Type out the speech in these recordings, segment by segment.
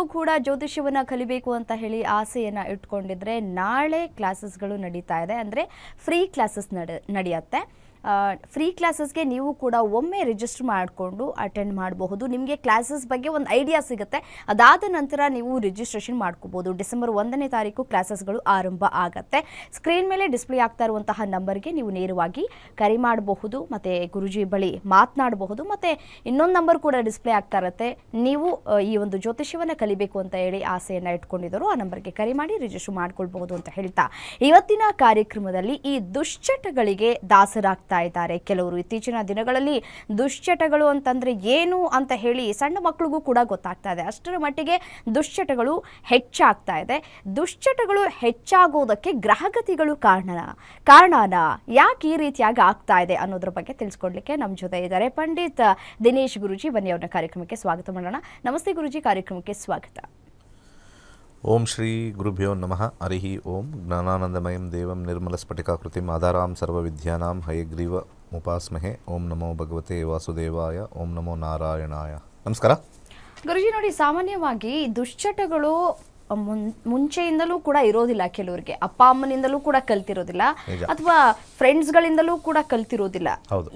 ನೀವು ಕೂಡ ಜ್ಯೋತಿಷ್ಯವನ್ನು ಕಲಿಬೇಕು ಅಂತ ಹೇಳಿ ಆಸೆಯನ್ನ ಇಟ್ಕೊಂಡಿದ್ರೆ ನಾಳೆ ಕ್ಲಾಸಸ್ಗಳು ನಡೀತಾ ಇದೆ. ಅಂದರೆ ಫ್ರೀ ಕ್ಲಾಸಸ್ ನಡೆ, ನಡೆಯುತ್ತೆ. ಫ್ರೀ ಕ್ಲಾಸಸ್ಗೆ ನೀವು ಕೂಡ ಒಮ್ಮೆ ರಿಜಿಸ್ಟರ್ ಮಾಡಿಕೊಂಡು ಅಟೆಂಡ್ ಮಾಡಬಹುದು. ನಿಮಗೆ ಕ್ಲಾಸಸ್ ಬಗ್ಗೆ ಒಂದು ಐಡಿಯಾ ಸಿಗುತ್ತೆ. ಅದಾದ ನಂತರ ನೀವು ರಿಜಿಸ್ಟ್ರೇಷನ್ ಮಾಡ್ಕೋಬೋದು ಡಿಸೆಂಬರ್ ಒಂದನೇ ತಾರೀಕು ಕ್ಲಾಸಸ್ಗಳು ಆರಂಭ ಆಗುತ್ತೆ. ಸ್ಕ್ರೀನ್ ಮೇಲೆ ಡಿಸ್ಪ್ಲೇ ಆಗ್ತಾ ಇರುವಂತಹ ನಂಬರ್ಗೆ ನೀವು ನೇರವಾಗಿ ಕರೆ ಮಾಡಬಹುದು, ಮತ್ತು ಗುರುಜಿ ಬಳಿ ಮಾತನಾಡಬಹುದು, ಮತ್ತು ಇನ್ನೊಂದು ನಂಬರ್ ಕೂಡ ಡಿಸ್ಪ್ಲೇ ಆಗ್ತಾ ಇರುತ್ತೆ. ನೀವು ಈ ಒಂದು ಜ್ಯೋತಿಷ್ಯವನ್ನು ಕಲಿಬೇಕು ಅಂತ ಹೇಳಿ ಆಸೆಯನ್ನು ಇಟ್ಕೊಂಡಿದ್ದರು ಆ ನಂಬರ್ಗೆ ಕರೆ ಮಾಡಿ ರಿಜಿಸ್ಟರ್ ಮಾಡ್ಕೊಳ್ಬಹುದು ಅಂತ ಹೇಳ್ತಾ. ಇವತ್ತಿನ ಕಾರ್ಯಕ್ರಮದಲ್ಲಿ ಈ ದುಶ್ಚಟಗಳಿಗೆ ದಾಸರಾಗ್ತಾ ಇದ್ದಾರೆ. ಕೆಲವರು ಇತ್ತೀಚಿನ ದಿನಗಳಲ್ಲಿ ದುಶ್ಚಟಗಳು ಅಂತಂದ್ರೆ ಏನು ಅಂತ ಹೇಳಿ ಸಣ್ಣ ಮಕ್ಕಳಿಗೂ ಕೂಡ ಗೊತ್ತಾಗ್ತಾ ಇದೆ. ಅಷ್ಟರ ಮಟ್ಟಿಗೆ ದುಶ್ಚಟಗಳು ಹೆಚ್ಚಾಗ್ತಾ ಇದೆ. ದುಶ್ಚಟಗಳು ಹೆಚ್ಚಾಗೋದಕ್ಕೆ ಗ್ರಹಗತಿಗಳು ಕಾರಣ, ಕಾರಣನ ಯಾಕೆ ಈ ರೀತಿಯಾಗಿ ಆಗ್ತಾ ಇದೆ ಅನ್ನೋದ್ರ ಬಗ್ಗೆ ತಿಳಿಸ್ಕೊಡ್ಲಿಕ್ಕೆ ನಮ್ಮ ಜೊತೆ ಇದ್ದಾರೆ ಪಂಡಿತ್ ದಿನೇಶ್ ಗುರುಜಿ. ಬನ್ನಿ ಅವರ ಕಾರ್ಯಕ್ರಮಕ್ಕೆ ಸ್ವಾಗತ ಮಾಡೋಣ. ನಮಸ್ತೆ ಗುರುಜಿ, ಕಾರ್ಯಕ್ರಮಕ್ಕೆ ಸ್ವಾಗತ. ಓಂ ಶ್ರೀ ಗುರುಭ್ಯೋ ನಮಃ ಹರಿ ಓಂ ಜ್ಞಾನಾನಂದಮಯಂ ದೇವಂ ನಿರ್ಮಲಸ್ಫಟಿಕಾಕೃತಿಂ ಆಧಾರಾಂ ಸರ್ವವಿದ್ಯಾನಾಂ ಹಯಗ್ರೀವ ಮುಪಾಸ್ಮಹೆ ಓಂ ನಮೋ ಭಗವತೆ ವಾಸುದೇವಾಯ ಓಂ ನಮೋ ನಾರಾಯಣಾಯ ನಮಸ್ಕಾರ ಗುರುಜಿ ನೋಡಿ ಸಾಮಾನ್ಯವಾಗಿ ದುಶ್ಚಟಗಳು ಮುನ್ ಮುಂಚೆಯಿಂದಲೂ ಕೂಡ ಇರೋದಿಲ್ಲ ಕೆಲವರಿಗೆ. ಅಪ್ಪ ಅಮ್ಮನಿಂದಲೂ ಕೂಡ ಕಲ್ತಿರೋದಿಲ್ಲ. ಅಥವಾ ಫ್ರೆಂಡ್ಸ್ ಗಳಿಂದಲೂ ಕೂಡ ಕಲ್ತಿರೋದಿಲ್ಲ.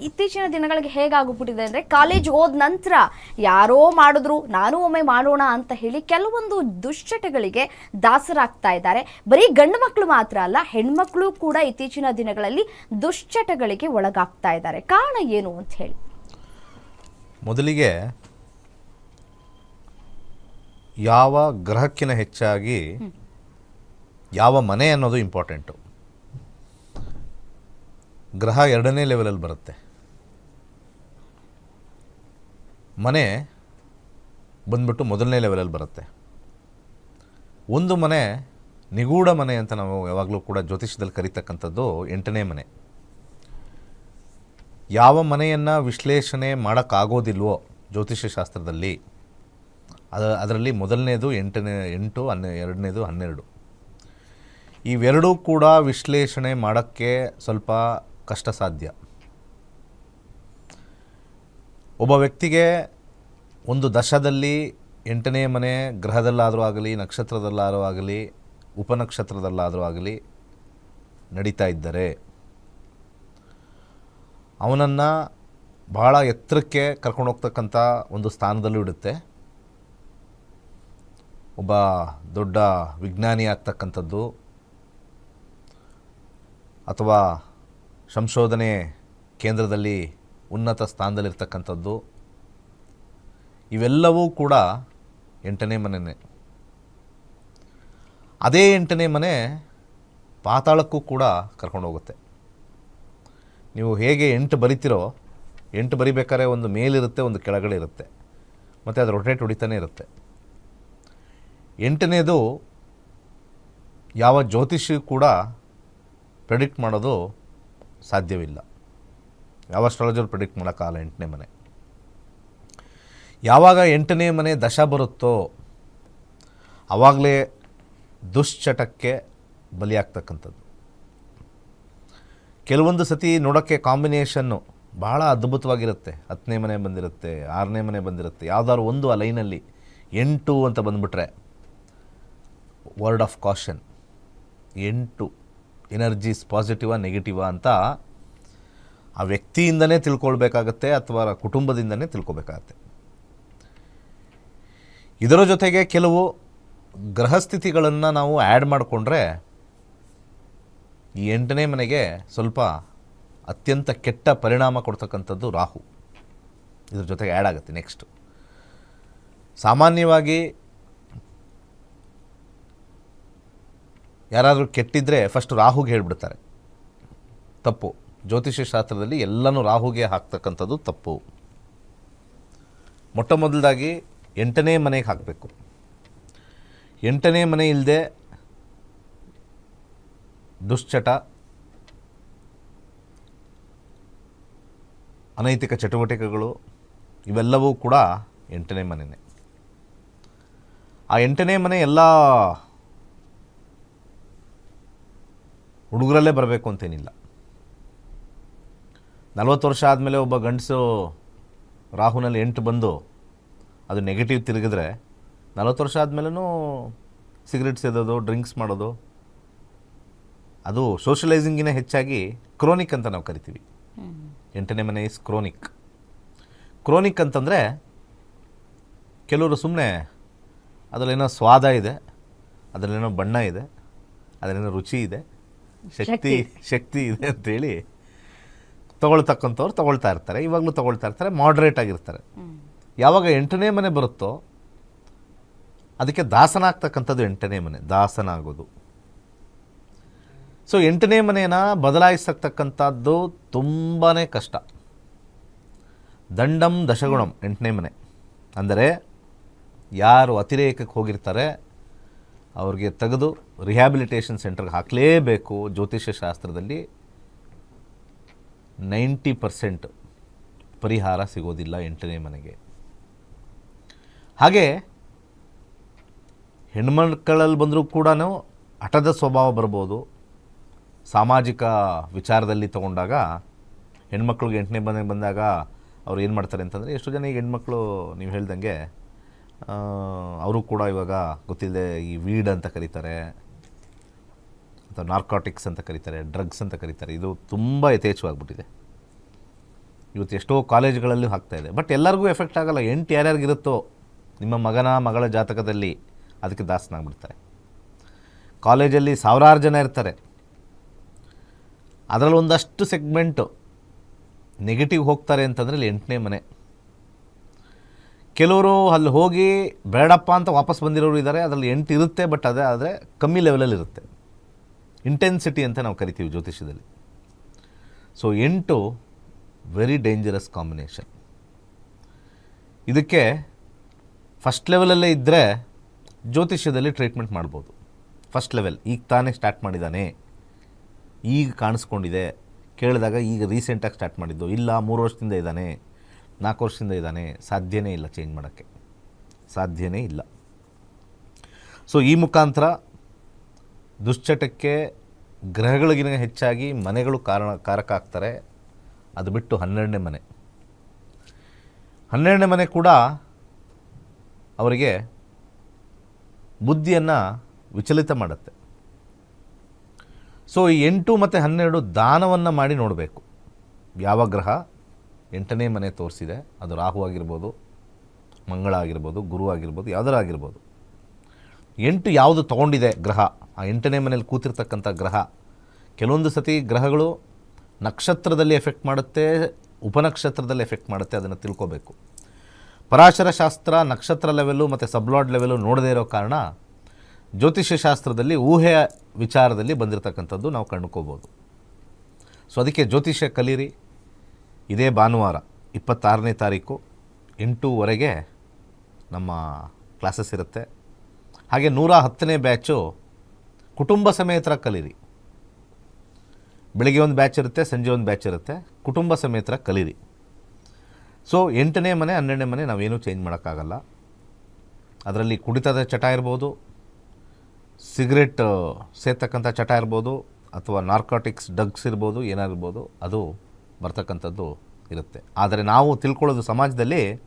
ಇತ್ತೀಚಿನ ದಿನಗಳಿಗೆ ಹೇಗಾಗ್ಬಿಟ್ಟಿದೆ ಅಂದ್ರೆ ಕಾಲೇಜ್ ಹೋದ ನಂತರ ಯಾರೋ ಮಾಡಿದ್ರು ನಾನು ಒಮ್ಮೆ ಮಾಡೋಣ ಅಂತ ಹೇಳಿ ಕೆಲವೊಂದು ದುಶ್ಚಟಗಳಿಗೆ ದಾಸರಾಗ್ತಾ ಇದ್ದಾರೆ. ಬರೀ ಗಂಡು ಮಕ್ಕಳು ಮಾತ್ರ ಅಲ್ಲ ಹೆಣ್ಮಕ್ಳು ಕೂಡ ಇತ್ತೀಚಿನ ದಿನಗಳಲ್ಲಿ ದುಶ್ಚಟಗಳಿಗೆ ಒಳಗಾಗ್ತಾ ಇದ್ದಾರೆ. ಕಾರಣ ಏನು ಅಂತ ಹೇಳಿ. ಮೊದಲಿಗೆ ಯಾವ ಗ್ರಹಕ್ಕಿಂತ ಹೆಚ್ಚಾಗಿ ಯಾವ ಮನೆ ಅನ್ನೋದು ಇಂಪಾರ್ಟೆಂಟು. ಗ್ರಹ ಎರಡನೇ ಲೆವೆಲಲ್ಲಿ ಬರುತ್ತೆ. ಮನೆ ಬಂದ್ಬಿಟ್ಟು ಮೊದಲನೇ ಲೆವೆಲಲ್ಲಿ ಬರುತ್ತೆ. ಒಂದು ಮನೆ ನಿಗೂಢ ಮನೆ ಅಂತ ನಾವು ಯಾವಾಗಲೂ ಕೂಡ ಜ್ಯೋತಿಷ್ಯದಲ್ಲಿ ಕರಿತಕ್ಕಂಥದ್ದು ಎಂಟನೇ ಮನೆ. ಯಾವ ಮನೆಯನ್ನು ವಿಶ್ಲೇಷಣೆ ಮಾಡೋಕ್ಕಾಗೋದಿಲ್ವೋ ಜ್ಯೋತಿಷ್ಯ ಶಾಸ್ತ್ರದಲ್ಲಿ ಅದ, ಅದರಲ್ಲಿ ಮೊದಲನೇದು, ಎಂಟನೇ, ಎಂಟು, ಹನ್ನೆ, ಎರಡನೇದು, ಹನ್ನೆರಡು. ಇವೆರಡೂ ಕೂಡ ವಿಶ್ಲೇಷಣೆ ಮಾಡೋಕ್ಕೆ ಸ್ವಲ್ಪ ಕಷ್ಟ ಸಾಧ್ಯ ಒಬ್ಬ ವ್ಯಕ್ತಿಗೆ ಒಂದು ದಶದಲ್ಲಿ ಎಂಟನೇ ಮನೆ ಗ್ರಹದಲ್ಲಾದರೂ ಆಗಲಿ, ನಕ್ಷತ್ರದಲ್ಲಾದರೂ ಆಗಲಿ, ಉಪನಕ್ಷತ್ರದಲ್ಲಾದರೂ ಆಗಲಿ ನಡೀತಾ ಇದ್ದರೆ, ಅವನನ್ನು ಭಾಳ ಎತ್ತರಕ್ಕೆ ಕರ್ಕೊಂಡು ಹೋಗ್ತಕ್ಕಂಥ ಒಂದು ಸ್ಥಾನದಲ್ಲೂ ಇಡುತ್ತೆ. ಒಬ್ಬ ದೊಡ್ಡ ವಿಜ್ಞಾನಿ ಆಗ್ತಕ್ಕಂಥದ್ದು ಅಥವಾ ಸಂಶೋಧನೆ ಕೇಂದ್ರದಲ್ಲಿ ಉನ್ನತ ಸ್ಥಾನದಲ್ಲಿರ್ತಕ್ಕಂಥದ್ದು. ಇವೆಲ್ಲವೂ ಕೂಡ ಎಂಟನೇ ಮನೆಯೇ ಅದೇ ಎಂಟನೇ ಮನೆ ಪಾತಾಳಕ್ಕೂ ಕೂಡ ಕರ್ಕೊಂಡು ಹೋಗುತ್ತೆ. ನೀವು ಹೇಗೆ ಎಂಟು ಬರಿತೀರೋ, ಎಂಟು ಬರಿಬೇಕಾದ್ರೆ ಒಂದು ಮೇಲಿರುತ್ತೆ, ಒಂದು ಕೆಳಗಡೆ ಇರುತ್ತೆ. ಮತ್ತು ಅದು ರೊಟೇಟ್ ಹೊಡಿತಾನೆ ಇರುತ್ತೆ. ಎಂಟನೇದು ಯಾವ ಜ್ಯೋತಿಷಿ ಕೂಡ ಪ್ರೆಡಿಕ್ಟ್ ಮಾಡೋದು ಸಾಧ್ಯವಿಲ್ಲ. ಯಾವ ಅಸ್ಟ್ರಾಲಜರ್ ಪ್ರೆಡಿಕ್ಟ್ ಮಾಡೋಕ್ಕಾಗಲ್ಲ ಎಂಟನೇ ಮನೆ. ಯಾವಾಗ ಎಂಟನೇ ಮನೆ ದಶ ಬರುತ್ತೋ ಆವಾಗಲೇ ದುಶ್ಚಟಕ್ಕೆ ಬಲಿಯಾಗ್ತಕ್ಕಂಥದ್ದು. ಕೆಲವೊಂದು ಸತಿ ನೋಡೋಕ್ಕೆ ಕಾಂಬಿನೇಷನ್ನು ಬಹಳ ಅದ್ಭುತವಾಗಿರುತ್ತೆ. ಹತ್ತನೇ ಮನೆ ಬಂದಿರುತ್ತೆ, ಆರನೇ ಮನೆ ಬಂದಿರುತ್ತೆ, ಯಾವ್ದಾದ್ರು ಒಂದು ಆ ಲೈನಲ್ಲಿ ಎಂಟು ಅಂತ ಬಂದುಬಿಟ್ರೆ ವರ್ಡ್ ಆಫ್ ಕಾಷನ್ ಎಂಟು ಎನರ್ಜೀಸ್ ಪಾಸಿಟಿವಾ ನೆಗೆಟಿವಾ ಅಂತ ಆ ವ್ಯಕ್ತಿಯಿಂದನೇ ತಿಳ್ಕೊಳ್ಬೇಕಾಗತ್ತೆ ಅಥವಾ ಕುಟುಂಬದಿಂದನೇ ತಿಳ್ಕೊಬೇಕಾಗತ್ತೆ ಇದರ ಜೊತೆಗೆ ಕೆಲವು ಗ್ರಹಸ್ಥಿತಿಗಳನ್ನು ನಾವು ಆ್ಯಡ್ ಮಾಡಿಕೊಂಡ್ರೆ ಈ ಎಂಟನೇ ಮನೆಗೆ ಸ್ವಲ್ಪ ಅತ್ಯಂತ ಕೆಟ್ಟ ಪರಿಣಾಮ ಕೊಡ್ತಕ್ಕಂಥದ್ದು ರಾಹು. ಇದ್ರ ಜೊತೆಗೆ ಆ್ಯಡ್ ಆಗುತ್ತೆ ನೆಕ್ಸ್ಟು ಸಾಮಾನ್ಯವಾಗಿ ಯಾರಾದರೂ ಕೆಟ್ಟಿದ್ದರೆ ಫಸ್ಟ್ ರಾಹುಗೆ ಹೇಳ್ಬಿಡ್ತಾರೆ. ತಪ್ಪು. ಜ್ಯೋತಿಷ್ಯ ಶಾಸ್ತ್ರದಲ್ಲಿ ಎಲ್ಲನೂ ರಾಹುಗೆ ಹಾಕ್ತಕ್ಕಂಥದ್ದು ತಪ್ಪು. ಮೊಟ್ಟ ಮೊದಲದಾಗಿ ಎಂಟನೇ ಮನೆಗೆ ಹಾಕಬೇಕು. ಎಂಟನೇ ಮನೆ ಇಲ್ಲದೆ ದುಶ್ಚಟ, ಅನೈತಿಕ ಚಟುವಟಿಕೆಗಳು, ಇವೆಲ್ಲವೂ ಕೂಡ ಎಂಟನೇ ಮನೆಯೇ ಆ ಎಂಟನೇ ಮನೆ ಎಲ್ಲ ಹುಡುಗರಲ್ಲೇ ಬರಬೇಕು ಅಂತೇನಿಲ್ಲ. ನಲವತ್ತು ವರ್ಷ ಆದಮೇಲೆ ಒಬ್ಬ ಗಂಡಸು ರಾಹುನಲ್ಲಿ ಎಂಟು ಬಂದು ಅದು ನೆಗೆಟಿವ್ ತಿರುಗಿದ್ರೆ ನಲವತ್ತು ವರ್ಷ ಆದಮೇಲೂ ಸಿಗರೆಟ್ ಸೇದೋದು ಡ್ರಿಂಕ್ಸ್ ಮಾಡೋದು. ಅದು ಸೋಷಲೈಸಿಂಗಿನ ಹೆಚ್ಚಾಗಿ ಕ್ರೋನಿಕ್ ಅಂತ ನಾವು ಕರಿತೀವಿ. ಎಂಟನೇ ಮನೆ ಇಸ್ ಕ್ರೋನಿಕ್ ಕ್ರೋನಿಕ್ ಅಂತಂದರೆ ಕೆಲವರು ಸುಮ್ಮನೆ ಅದರಲ್ಲೇನೋ ಸ್ವಾದ ಇದೆ, ಅದರಲ್ಲೇನೋ ಬಣ್ಣ ಇದೆ, ಅದರಲ್ಲೇನೋ ರುಚಿ ಇದೆ ಶಕ್ತಿ ಶಕ್ತಿ ಇದೆ ಅಂತೇಳಿ ತೊಗೊಳ್ತಕ್ಕಂಥವ್ರು ತೊಗೊಳ್ತಾ ಇರ್ತಾರೆ. ಇವಾಗಲೂ ತೊಗೊಳ್ತಾ ಇರ್ತಾರೆ ಮಾಡ್ರೇಟ್ ಆಗಿರ್ತಾರೆ. ಯಾವಾಗ ಎಂಟನೇ ಮನೆ ಬರುತ್ತೋ ಅದಕ್ಕೆ ದಾಸನ ಆಗ್ತಕ್ಕಂಥದ್ದು ಎಂಟನೇ ಮನೆ ದಾಸನ ಆಗೋದು ಸೊ ಎಂಟನೇ ಮನೆಯನ್ನು ಬದಲಾಯಿಸತಕ್ಕಂಥದ್ದು ತುಂಬಾ ಕಷ್ಟ. ದಂಡಂ ದಶಗುಣಂ ಎಂಟನೇ ಮನೆ. ಅಂದರೆ ಯಾರು ಅತಿರೇಕಕ್ಕೆ ಹೋಗಿರ್ತಾರೆ ಅವ್ರಿಗೆ ತೆಗೆದು ರಿಹ್ಯಾಬಿಲಿಟೇಷನ್ ಸೆಂಟರ್ಗೆ ಹಾಕಲೇಬೇಕು. ಜ್ಯೋತಿಷ್ಯ ಶಾಸ್ತ್ರದಲ್ಲಿ ನೈಂಟಿ ಪರ್ಸೆಂಟ್ ಪರಿಹಾರ ಸಿಗೋದಿಲ್ಲ ಎಂಟನೇ ಮನೆಗೆ. ಹಾಗೆ ಹೆಣ್ಮಕ್ಕಳಲ್ಲಿ ಬಂದರೂ ಕೂಡ ಹಠದ ಸ್ವಭಾವ ಬರ್ಬೋದು. ಸಾಮಾಜಿಕ ವಿಚಾರದಲ್ಲಿ ತಗೊಂಡಾಗ ಹೆಣ್ಮಕ್ಳಿಗೆ ಎಂಟನೇ ಮನೆಗೆ ಬಂದಾಗ ಅವ್ರು ಏನು ಮಾಡ್ತಾರೆ ಅಂತಂದರೆ, ಎಷ್ಟು ಜನ ಈಗ ಹೆಣ್ಮಕ್ಳು ನೀವು ಹೇಳ್ದಂಗೆ ಅವರು ಕೂಡ ಇವಾಗ ಗೊತ್ತಿಲ್ಲದೆ ಈ ವೀಡ್ ಅಂತ ಕರೀತಾರೆ, ಅಥವಾ ನಾರ್ಕಾಟಿಕ್ಸ್ ಅಂತ ಕರೀತಾರೆ ಡ್ರಗ್ಸ್ ಅಂತ ಕರೀತಾರೆ. ಇದು ತುಂಬ ಯಥೇಚ್ಛವಾಗ್ಬಿಟ್ಟಿದೆ. ಇವತ್ತು ಎಷ್ಟೋ ಕಾಲೇಜ್ಗಳಲ್ಲೂ ಇದೆ. ಬಟ್ ಎಲ್ಲರಿಗೂ ಎಫೆಕ್ಟ್ ಆಗಲ್ಲ. ಎಂಟು ಯಾರ್ಯಾರಿಗಿರುತ್ತೋ, ನಿಮ್ಮ ಮಗನ ಮಗಳ ಜಾತಕದಲ್ಲಿ ಅದಕ್ಕೆ ದಾಸನಾಗ್ಬಿಡ್ತಾರೆ. ಕಾಲೇಜಲ್ಲಿ ಸಾವಿರಾರು ಜನ ಇರ್ತಾರೆ. ಅದರಲ್ಲಿ ಒಂದಷ್ಟು ಸೆಗ್ಮೆಂಟು ನೆಗೆಟಿವ್ ಹೋಗ್ತಾರೆ ಅಂತಂದರೆ ಇಲ್ಲಿ ಎಂಟನೇ ಮನೆ. ಕೆಲವರು ಅಲ್ಲಿ ಹೋಗಿ ಬೇಡಪ್ಪ ಅಂತ ವಾಪಸ್ ಬಂದಿರೋರು ಇದ್ದಾರೆ ಅದರಲ್ಲಿ ಎಂಟು ಇರುತ್ತೆ ಬಟ್ ಅದೇ ಆದರೆ ಕಮ್ಮಿ ಲೆವೆಲಲ್ಲಿ ಇರುತ್ತೆ. ಇಂಟೆನ್ಸಿಟಿ ಅಂತ ನಾವು ಕರಿತೀವಿ ಜ್ಯೋತಿಷ್ಯದಲ್ಲಿ. ಸೊ ಎಂಟು ವೆರಿ ಡೇಂಜರಸ್ ಕಾಂಬಿನೇಷನ್ ಇದಕ್ಕೆ ಫಸ್ಟ್ ಲೆವೆಲಲ್ಲೇ ಇದ್ದರೆ ಜ್ಯೋತಿಷ್ಯದಲ್ಲಿ ಟ್ರೀಟ್ಮೆಂಟ್ ಮಾಡ್ಬೋದು. ಫಸ್ಟ್ ಲೆವೆಲ್ ಈಗ ತಾನೇ ಸ್ಟಾರ್ಟ್ ಮಾಡಿದ್ದಾನೆ. ಈಗ ಕಾಣಿಸ್ಕೊಂಡಿದೆ. ಕೇಳಿದಾಗ ಈಗ ರೀಸೆಂಟಾಗಿ ಸ್ಟಾರ್ಟ್ ಮಾಡಿದ್ದು. ಇಲ್ಲ, ಮೂರು ವರ್ಷದಿಂದ ಇದ್ದಾನೆ. ನಾಲ್ಕು ವರ್ಷದಿಂದ ಇದ್ದಾನೆ, ಸಾಧ್ಯನೇ ಇಲ್ಲ ಚೇಂಜ್ ಮಾಡೋಕ್ಕೆ. ಸಾಧ್ಯನೇ ಇಲ್ಲ. ಸೊ ಈ ಮುಖಾಂತರ ದುಶ್ಚಟಕ್ಕೆ ಗ್ರಹಗಳಿಗಿನ ಹೆಚ್ಚಾಗಿ ಮನೆಗಳು ಕಾರಣ, ಕಾರಕ ಆಗ್ತಾರೆ. ಅದು ಬಿಟ್ಟು ಹನ್ನೆರಡನೇ ಮನೆ. ಹನ್ನೆರಡನೇ ಮನೆ ಕೂಡ ಅವರಿಗೆ ಬುದ್ಧಿಯನ್ನು ವಿಚಲಿತ ಮಾಡುತ್ತೆ. ಸೊ ಈ ಎಂಟು ಮತ್ತು ಹನ್ನೆರಡು ದಾನವನ್ನು ಮಾಡಿ ನೋಡಬೇಕು. ಯಾವ ಗ್ರಹ? ಎಂಟನೇ ಮನೆ ತೋರಿಸಿದೆ. ಅದು ರಾಹು ಆಗಿರ್ಬೋದು, ಮಂಗಳ ಆಗಿರ್ಬೋದು, ಗುರು ಆಗಿರ್ಬೋದು, ಯಾವುದರ ಆಗಿರ್ಬೋದು. ಎಂಟು ಯಾವುದು ತಗೊಂಡಿದೆ ಗ್ರಹ? ಆ ಎಂಟನೇ ಮನೇಲಿ ಕೂತಿರ್ತಕ್ಕಂಥ ಗ್ರಹ. ಕೆಲವೊಂದು ಸತಿ ಗ್ರಹಗಳು ನಕ್ಷತ್ರದಲ್ಲಿ ಎಫೆಕ್ಟ್ ಮಾಡುತ್ತೆ, ಉಪನಕ್ಷತ್ರದಲ್ಲಿ ಎಫೆಕ್ಟ್ ಮಾಡುತ್ತೆ, ಅದನ್ನು ತಿಳ್ಕೋಬೇಕು. ಪರಾಶರ ಶಾಸ್ತ್ರ ನಕ್ಷತ್ರ ಲೆವೆಲ್ಲು ಮತ್ತು ಸಬ್ಲಾಡ್ ಲೆವೆಲ್ಲು ನೋಡದೇ ಇರೋ ಕಾರಣ ಜ್ಯೋತಿಷ್ಯ ಶಾಸ್ತ್ರದಲ್ಲಿ ಊಹೆಯ ವಿಚಾರದಲ್ಲಿ ಬಂದಿರತಕ್ಕಂಥದ್ದು ನಾವು ಕಂಡುಕೋಬೋದು. ಸೊ, ಅದಕ್ಕೆ ಜ್ಯೋತಿಷ್ಯ ಕಲೀರಿ. ಇದೇ ಭಾನುವಾರ, ಇಪ್ಪತ್ತಾರನೇ ತಾರೀಕು ಎಂಟೂವರೆಗೆ ನಮ್ಮ ಕ್ಲಾಸಸ್ ಇರುತ್ತೆ. ಹಾಗೆ ನೂರ ಹತ್ತನೇ ಬ್ಯಾಚು ಕುಟುಂಬ ಸಮೇತರ ಕಲೀರಿ. ಬೆಳಿಗ್ಗೆ ಒಂದು ಬ್ಯಾಚ್ ಇರುತ್ತೆ, ಸಂಜೆ ಒಂದು ಬ್ಯಾಚ್ ಇರುತ್ತೆ, ಕುಟುಂಬ ಸಮೇತರ ಕಲೀರಿ. ಸೊ ಎಂಟನೇ ಮನೆ, ಹನ್ನೆರಡನೇ ಮನೆ ನಾವೇನು ಚೇಂಜ್ ಮಾಡೋಕ್ಕಾಗಲ್ಲ. ಅದರಲ್ಲಿ ಕುಡಿತದ ಚಟ ಇರ್ಬೋದು, ಸಿಗರೆಟ್ ಸೇರ್ತಕ್ಕಂಥ ಚಟ ಇರ್ಬೋದು, ಅಥವಾ ನಾರ್ಕಾಟಿಕ್ಸ್ ಡ್ರಗ್ಸ್ ಇರ್ಬೋದು, ಏನಾಗಿರ್ಬೋದು, ಅದು ಬರ್ತಕ್ಕಂಥದ್ದು ಇರುತ್ತೆ. ಆದರೆ ನಾವು ತಿಳ್ಕೊಳ್ಳೋದು ಸಮಾಜದಲ್ಲಿ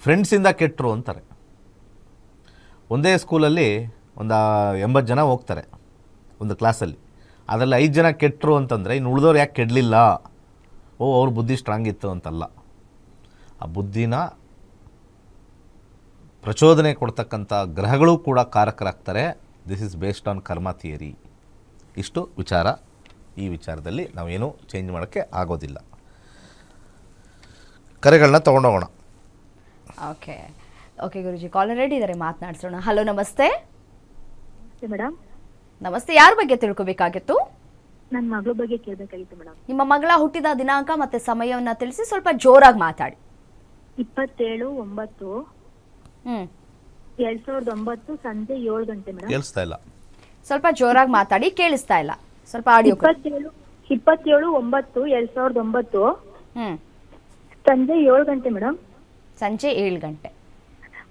ಫ್ರೆಂಡ್ಸಿಂದ ಕೆಟ್ಟರು ಅಂತಾರೆ. ಒಂದೇ ಸ್ಕೂಲಲ್ಲಿ ಒಂದು ಎಂಬತ್ತು ಜನ ಹೋಗ್ತಾರೆ ಒಂದು ಕ್ಲಾಸಲ್ಲಿ ಅದರಲ್ಲಿ ಐದು ಜನ ಕೆಟ್ಟರು ಅಂತಂದರೆ, ಇನ್ನು ಉಳಿದವ್ರು ಯಾಕೆ ಕೆಡಲಿಲ್ಲ? ಓ, ಅವ್ರ ಬುದ್ಧಿ ಸ್ಟ್ರಾಂಗ್ ಇತ್ತು ಅಂತಲ್ಲ. ಆ ಬುದ್ಧಿನ ಪ್ರಚೋದನೆ ಕೊಡ್ತಕ್ಕಂಥ ಗ್ರಹಗಳು ಕೂಡ ಕಾರಕರಾಗ್ತಾರೆ. This is based on karma theory ಇಷ್ಟು ವಿಚಾರ. ಈ ವಿಚಾರದಲ್ಲಿ ನಾವೇನು ಚೇಂಜ್ ಮಾಡೋಕ್ಕೆ ಆಗೋದಿಲ್ಲ. ಕರೆಗಳನ್ನ ತಗೊಂಡೋಗೋಣ. Okay okay Guruji call ready ಇದ್ದಾರೆ ಮಾತನಾಡ್ಸೋಣ. ಹಲೋ ನಮಸ್ತೆ. ಮೇಡಮ್ ನಮಸ್ತೆ ಯಾರ ಬಗ್ಗೆ ತಿಳ್ಕೊಬೇಕಾಗಿತ್ತು? ನನ್ನ ಮಗಳ ಬಗ್ಗೆ ಕೇಳಬೇಕಾಗಿತ್ತು ಮೇಡಮ್ ನಿಮ್ಮ ಮಗಳ ಹುಟ್ಟಿದ ದಿನಾಂಕ ಮತ್ತೆ ಸಮಯವನ್ನ ತಿಳಿಸಿ ಸ್ವಲ್ಪ ಜೋರಾಗಿ ಮಾತಾಡಿ. ಇಪ್ಪತ್ತೇಳು ಒಂಬತ್ತು. ಹ್ಮ್. ಎರಡ್ ಸಾವಿರದ ಒಂಬತ್ತು ಸಂಜೆ ಏಳು ಗಂಟೆ ಮೇಡಮ್ ಕೇಳಿಸ್ತಾ ಇಲ್ಲ. ಸ್ವಲ್ಪ ಜೋರಾಗಿ ಮಾತಾಡಿ ಕೇಳಿಸ್ತಾ ಇಲ್ಲ. ಸ್ವಲ್ಪ ಆಡಿಯೋ ಇಪ್ಪತ್ತೇಳು ಇಪ್ಪತ್ತೇಳು ಒಂಬತ್ತು ಎರಡ್ ಸಾವಿರದ ಒಂಬತ್ತು. ಹ್ಮ್. ಸಂಜೆ ಏಳು ಗಂಟೆ ಮೇಡಮ್. ಸಂಜೆ ಏಳು ಗಂಟೆ.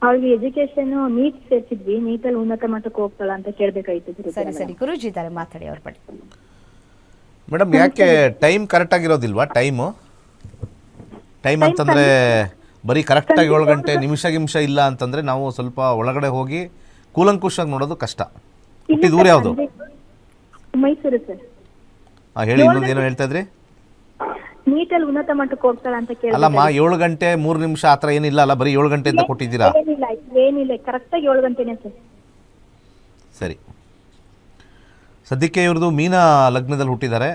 ಅವ್ರಿಗೆ ಎಜುಕೇಶನ್ ನೀಟ್ ಸೇರ್ಸಿದ್ವಿ. ನೀಟಲ್ಲಿ ಉನ್ನತ ಮಟ್ಟಕ್ಕೆ ಹೋಗ್ತಾಳ ಅಂತ ಕೇಳ್ಬೇಕಾಯ್ತು ಗುರುಜಿ ಸರಿ ಸರಿ. ಗುರುಜಿ ಇದ್ದಾರೆ ಮಾತಾಡಿ ಅವ್ರ ಬಳಿ. ಮೇಡಮ್ ಯಾಕೆ ಟೈಮ್ ಕರೆಕ್ಟ್ ಆಗಿರೋದಿಲ್ವಾ ಟೈಮ್? ಟೈಮ್ ಅಂತಂದರೆ ಬರೀ ಕರೆಕ್ಟಾಗಿ ಏಳು ಗಂಟೆ ನಿಮಿಷ ಗಿಮಿಷ ಇಲ್ಲ ಅಂತಂದ್ರೆ ನಾವು ಸ್ವಲ್ಪ ಒಳಗಡೆ ಹೋಗಿ ಕೂಲಂಕುಷಾಗಿ ನೋಡೋದು ಕಷ್ಟ. ಹುಟ್ಟಿದ ಊರು ಯಾವುದು? ಮೈಸೂರು ಸರ್. ಹಾಂ ಹೇಳಿ ಇನ್ನೊಂದು ಏನೋ ಹೇಳ್ತಾ ಇದ್ರಿ? ನೀಟಲ್ಲಿ ಉನ್ನತ ಮಟ್ಟಕ್ಕೆ ಹೋಗ್ತಾಳ ಅಂತ ಕೇಳಿ ಅಲ್ಲಮ್ಮ ಏಳು ಗಂಟೆ ಮೂರು ನಿಮಿಷ ಆ ಥರ ಏನಿಲ್ಲ ಅಲ್ಲ ಬರೀ ಏಳು ಗಂಟೆ ಅಂತ ಕೊಟ್ಟಿದ್ದೀರಾ? ಏನಿಲ್ಲ ಏನಿಲ್ಲ ಕರೆಕ್ಟಾಗಿ ಏಳು ಗಂಟೆನೇ ಸರ್. ಸರಿ. ಸದ್ಯಕ್ಕೆ ಇವ್ರದ್ದು ಮೀನ ಲಗ್ನದಲ್ಲಿ ಹುಟ್ಟಿದ್ದಾರೆ.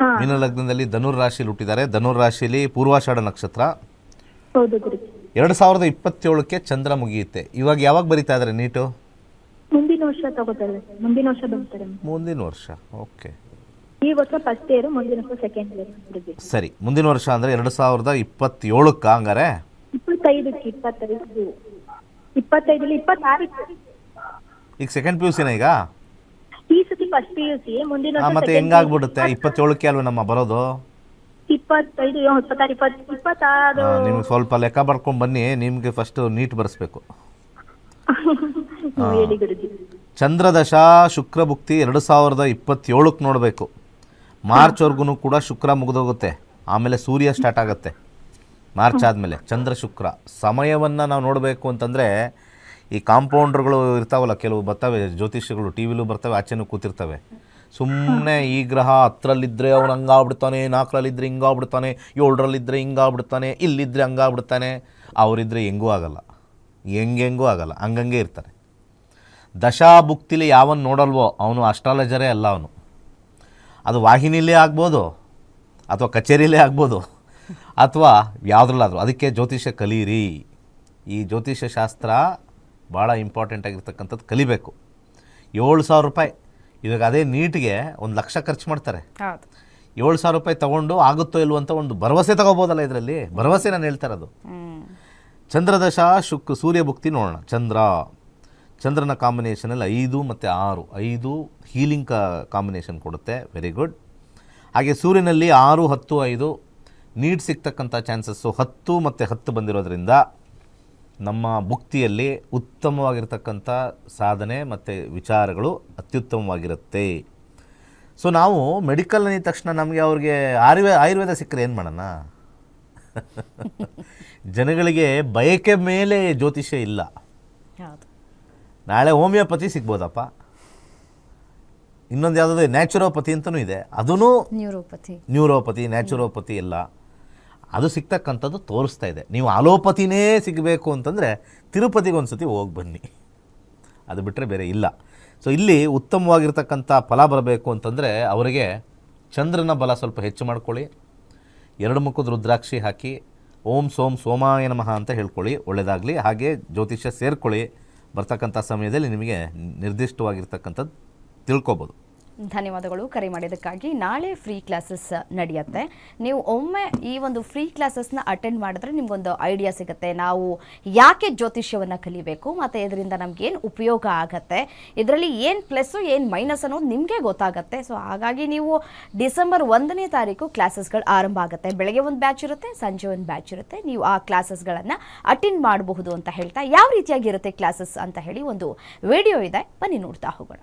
ಹಾ. ಮೀನ ಲಗ್ನದಲ್ಲಿ ಧನುರ್ ರಾಶಿಯಲ್ಲಿ ಹುಟ್ಟಿದ್ದಾರೆ. ಧನುರ್ ರಾಶಿಯಲ್ಲಿ ಪೂರ್ವಾಷಾಢ ನಕ್ಷತ್ರ. ಹೌದು ಗುರುಜಿ. ಎರಡು ಸಾವಿರದ ಇಪ್ಪತ್ತೇಳಕ್ಕೆ ಚಂದ್ರ ಮುಗಿಯುತ್ತೆ. ಇವಾಗ ಯಾವಾಗ ಬರೀತಾ ಇದ್ದಾರೆ ನೀಟು? ಮುಂದಿನ ವರ್ಷ ತಗೋತಾರೆ. ಮುಂದಿನ ವರ್ಷ ಬರ್ತಾರೆ ಮುಂದಿನ ವರ್ಷ. ಓಕೆ ಈ ವರ್ಷ ಫಸ್ಟ್ ಇಯರ್ ಮುಂದಿನ ವರ್ಷ ಸೆಕೆಂಡ್ ಇಯರ್ ಸರಿ. ಮುಂದಿನ ವರ್ಷ ಅಂದ್ರೆ ಎರಡು ಸಾವಿರದ ಇಪ್ಪತ್ತೇಳಕ್ಕೆ ಹಂಗಾರೆ? ಇಪ್ಪತ್ತೈದಕ್ಕೆ ಇಪ್ಪತ್ತೈದು. ಇಪ್ಪತ್ತೈದಲ್ಲಿ ಇಪ್ಪತ್ತಾರಕ್ಕೆ. ಈಗ ಸೆಕೆಂಡ್ ಪಿ ಯು ಸಿನ ಈಗ? ಈ ಸತಿ ಫಸ್ಟ್ ಪಿ ಯು ಸಿ ಮುಂದಿನ ವರ್ಷ ಮತ್ತೆ ಹೆಂಗಾಗ್ಬಿಡುತ್ತೆ? ಇಪ್ಪತ್ತೇಳಕ್ಕೆ ಅಲ್ವಾ ನಮ್ಮ ಬರೋದು? ಇಪ್ಪತ್ತೈದು ಇಪ್ಪತ್ತಾರು ಇಪ್ಪತ್ತು ಇಪ್ಪತ್ತಾರು. ನಿಮ್ಗೆ ಸ್ವಲ್ಪ ಲೆಕ್ಕ ಬರ್ಕೊಂಡು ಬನ್ನಿ. ನಿಮಗೆ ಫಸ್ಟ್ ನೀಟ್ ಬರೆಸ್ಬೇಕು. ಹ್ಮ್, ಹೇಳಿ ಗುರುಜಿ ಚಂದ್ರದಶ ಶುಕ್ರ ಭುಕ್ತಿ ಎರಡು ಸಾವಿರದ ಇಪ್ಪತ್ತೇಳಕ್ಕೆ ನೋಡಬೇಕು. ಮಾರ್ಚ್ವರೆಗೂ ಕೂಡ ಶುಕ್ರ ಮುಗಿದೋಗುತ್ತೆ. ಆಮೇಲೆ ಸೂರ್ಯ ಸ್ಟಾರ್ಟ್ ಆಗುತ್ತೆ. ಮಾರ್ಚ್ ಆದಮೇಲೆ ಚಂದ್ರ ಶುಕ್ರ. ಸಮಯವನ್ನು ನಾವು ನೋಡಬೇಕು ಅಂತಂದರೆ ಈ ಕಾಂಪೌಂಡ್ರ್ಗಳು ಇರ್ತಾವಲ್ಲ ಕೆಲವು ಬರ್ತವೆ ಜ್ಯೋತಿಷಿಗಳು ಟಿ ವಿಲೂ ಬರ್ತವೆ ಆಚೆನೂ ಕೂತಿರ್ತವೆ. ಸುಮ್ಮನೆ ಈ ಗ್ರಹ ಹತ್ರಲ್ಲಿದ್ದರೆ ಅವನು ಹಂಗಾಗ್ಬಿಡ್ತಾನೆ ನಾಲ್ಕರಲ್ಲಿದ್ದರೆ ಹಿಂಗಾಗ್ಬಿಡ್ತಾನೆ ಏಳರಲ್ಲಿದ್ದರೆ ಹಿಂಗಾಗ್ಬಿಡ್ತಾನೆ ಇಲ್ಲಿದ್ದರೆ ಹಂಗಾಗ್ಬಿಡ್ತಾನೆ. ಅವರಿದ್ದರೆ ಹೆಂಗೂ ಆಗಲ್ಲ. ಹೆಂಗೆಂಗೂ ಆಗಲ್ಲ. ಹಂಗಂಗೆ ಇರ್ತಾರೆ. ದಶಾಭುಕ್ತಿಲಿ ಯಾವನ್ನು ನೋಡಲ್ವೋ ಅವನು ಅಸ್ಟ್ರಾಲಜರೇ ಅಲ್ಲ ಅವನು. ಅದು ವಾಹಿನಿಲೇ ಆಗ್ಬೋದು ಅಥವಾ ಕಚೇರಿಲೇ ಆಗ್ಬೋದು ಅಥವಾ ಯಾವುದ್ರಲ್ಲಾದರೂ. ಅದಕ್ಕೆ ಜ್ಯೋತಿಷ್ಯ ಕಲೀರಿ. ಈ ಜ್ಯೋತಿಷ್ಯ ಶಾಸ್ತ್ರ ಭಾಳ ಇಂಪಾರ್ಟೆಂಟ್ ಆಗಿರ್ತಕ್ಕಂಥದ್ದು ಕಲಿಬೇಕು. ಏಳು ಸಾವಿರ ರೂಪಾಯಿ. ಇವಾಗ ಅದೇ ನೀಟಿಗೆ ಒಂದು ಲಕ್ಷ ಖರ್ಚು ಮಾಡ್ತಾರೆ. ಏಳು ಸಾವಿರ ರೂಪಾಯಿ ತೊಗೊಂಡು ಆಗುತ್ತೋ ಇಲ್ವೋ ಅಂತ ಒಂದು ಭರವಸೆ ತಗೋಬೋದಲ್ಲ ಇದರಲ್ಲಿ? ಭರವಸೆ ನಾನು ಹೇಳ್ತಾ ಇರೋದು ಚಂದ್ರದಶ ಶುಕ್ ಸೂರ್ಯ ಭುಕ್ತಿ ನೋಡೋಣ. ಚಂದ್ರ ಚಂದ್ರನ ಕಾಂಬಿನೇಷನಲ್ಲಿ ಐದು ಮತ್ತು ಆರು. ಐದು ಹೀಲಿಂಗ್ ಕ ಕಾಂಬಿನೇಷನ್ ಕೊಡುತ್ತೆ. ವೆರಿ ಗುಡ್ ಹಾಗೆ ಸೂರ್ಯನಲ್ಲಿ ಆರು, ಹತ್ತು, ಐದು. ನೀಡ್ ಸಿಗ್ತಕ್ಕಂಥ ಚಾನ್ಸಸ್ಸು ಹತ್ತು ಮತ್ತು ಹತ್ತು ಬಂದಿರೋದ್ರಿಂದ ನಮ್ಮ ಮುಕ್ತಿಯಲ್ಲಿ ಉತ್ತಮವಾಗಿರ್ತಕ್ಕಂಥ ಸಾಧನೆ ಮತ್ತು ವಿಚಾರಗಳು ಅತ್ಯುತ್ತಮವಾಗಿರುತ್ತೆ. ಸೊ ನಾವು ಮೆಡಿಕಲ್ ಅಂದಿದ ತಕ್ಷಣ ನಮಗೆ ಅವ್ರಿಗೆ ಆಯುರ್ವೇ ಆಯುರ್ವೇದ ಸಿಕ್ಕರೆ ಏನು ಮಾಡೋಣ? ಜನಗಳಿಗೆ ಬಯಕೆ ಮೇಲೆ ಜ್ಯೋತಿಷ್ಯ ಇಲ್ಲ. ನಾಳೆ ಹೋಮಿಯೋಪತಿ ಸಿಗ್ಬೋದಪ್ಪ. ಇನ್ನೊಂದು ಯಾವುದಾದ್ರು ನ್ಯಾಚುರೋಪತಿ ಅಂತಲೂ ಇದೆ. ಅದೂ ನ್ಯೂರೋಪತಿ. ನ್ಯೂರೋಪತಿ ನ್ಯಾಚುರೋಪತಿ ಎಲ್ಲ ಅದು ಸಿಗ್ತಕ್ಕಂಥದ್ದು ತೋರಿಸ್ತಾ ಇದೆ. ನೀವು ಅಲೋಪತಿನೇ ಸಿಗಬೇಕು ಅಂತಂದರೆ ತಿರುಪತಿಗೆ ಒಂದು ಸತಿ ಹೋಗಿ ಬನ್ನಿ. ಅದು ಬಿಟ್ಟರೆ ಬೇರೆ ಇಲ್ಲ. ಸೊ ಇಲ್ಲಿ ಉತ್ತಮವಾಗಿರ್ತಕ್ಕಂಥ ಫಲ ಬರಬೇಕು ಅಂತಂದರೆ ಅವರಿಗೆ ಚಂದ್ರನ ಬಲ ಸ್ವಲ್ಪ ಹೆಚ್ಚು ಮಾಡ್ಕೊಳ್ಳಿ. ಎರಡು ಮುಖದ ರುದ್ರಾಕ್ಷಿ ಹಾಕಿ ಓಂ ಸೋಂ ಸೋಮಾಯ ನಮಃ ಅಂತ ಹೇಳ್ಕೊಳ್ಳಿ. ಒಳ್ಳೆಯದಾಗಲಿ ಹಾಗೆ ಜ್ಯೋತಿಷ್ಯ ಸೇರ್ಕೊಳ್ಳಿ. ಬರ್ತಕ್ಕಂಥ ಸಮಯದಲ್ಲಿ ನಿಮಗೆ ನಿರ್ದಿಷ್ಟವಾಗಿರ್ತಕ್ಕಂಥದ್ದು ತಿಳ್ಕೊಬೋದು. ಧನ್ಯವಾದಗಳು ಕರೆ ಮಾಡಿದ್ದಕ್ಕಾಗಿ. ನಾಳೆ ಫ್ರೀ ಕ್ಲಾಸಸ್ ನಡೆಯುತ್ತೆ. ನೀವು ಒಮ್ಮೆ ಈ ಒಂದು ಫ್ರೀ ಕ್ಲಾಸಸ್ನ ಅಟೆಂಡ್ ಮಾಡಿದ್ರೆ ನಿಮಗೊಂದು ಐಡಿಯಾ ಸಿಗುತ್ತೆ. ನಾವು ಯಾಕೆ ಜ್ಯೋತಿಷ್ಯವನ್ನು ಕಲಿಬೇಕು, ಮತ್ತು ಇದರಿಂದ ನಮಗೇನು ಉಪಯೋಗ ಆಗತ್ತೆ, ಇದರಲ್ಲಿ ಏನು ಪ್ಲಸ್ಸು ಏನು ಮೈನಸ್ ಅನ್ನೋದು ನಿಮಗೆ ಗೊತ್ತಾಗುತ್ತೆ. ಸೊ ಹಾಗಾಗಿ ನೀವು ಡಿಸೆಂಬರ್ ಒಂದನೇ ತಾರೀಕು ಕ್ಲಾಸಸ್ಗಳು ಆರಂಭ ಆಗುತ್ತೆ. ಬೆಳಗ್ಗೆ ಒಂದು ಬ್ಯಾಚ್ ಇರುತ್ತೆ, ಸಂಜೆ ಒಂದು ಬ್ಯಾಚ್ ಇರುತ್ತೆ. ನೀವು ಆ ಕ್ಲಾಸಸ್ಗಳನ್ನು ಅಟೆಂಡ್ ಮಾಡಬಹುದು ಅಂತ ಹೇಳ್ತಾ, ಯಾವ ರೀತಿಯಾಗಿರುತ್ತೆ ಕ್ಲಾಸಸ್ ಅಂತ ಹೇಳಿ ಒಂದು ವಿಡಿಯೋ ಇದೆ. ಬನ್ನಿ ನೋಡ್ತಾ ಹೋಗೋಣ.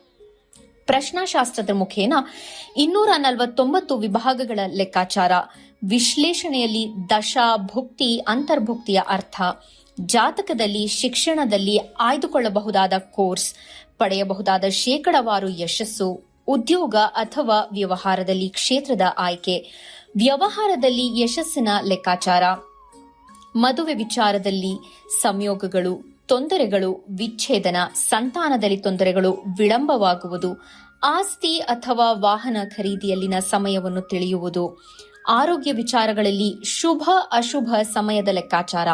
ಪ್ರಶ್ನಾಶಾಸ್ತ್ರದ ಮುಖೇನ ಇನ್ನೂರ ನಲವತ್ತೊಂಬತ್ತು ವಿಭಾಗಗಳ ಲೆಕ್ಕಾಚಾರ. ವಿಶ್ಲೇಷಣೆಯಲ್ಲಿ ದಶ ಭುಕ್ತಿ, ಅಂತರ್ಭುಕ್ತಿಯ ಅರ್ಥ. ಜಾತಕದಲ್ಲಿ, ಶಿಕ್ಷಣದಲ್ಲಿ ಆಯ್ದುಕೊಳ್ಳಬಹುದಾದ ಕೋರ್ಸ್. ಪಡೆಯಬಹುದಾದ ಶೇಕಡವಾರು ಯಶಸ್ಸು. ಉದ್ಯೋಗ ಅಥವಾ ವ್ಯವಹಾರದಲ್ಲಿ ಕ್ಷೇತ್ರದ ಆಯ್ಕೆ. ವ್ಯವಹಾರದಲ್ಲಿ ಯಶಸ್ಸಿನ ಲೆಕ್ಕಾಚಾರ. ಮದುವೆ ವಿಚಾರದಲ್ಲಿ ಸಂಯೋಗಗಳು. ತೊಂದರೆಗಳು, ವಿಚ್ಛೇದನ, ಸಂತಾನದಲ್ಲಿ ತೊಂದರೆಗಳು ವಿಳಂಬವಾಗುವುದು, ಆಸ್ತಿ ಅಥವಾ ವಾಹನ ಖರೀದಿಯಲ್ಲಿನ ಸಮಯವನ್ನು ತಿಳಿಯುವುದು. ಆರೋಗ್ಯ ವಿಚಾರಗಳಲ್ಲಿ ಶುಭ, ಅಶುಭ ಸಮಯದ ಲೆಕ್ಕಾಚಾರ.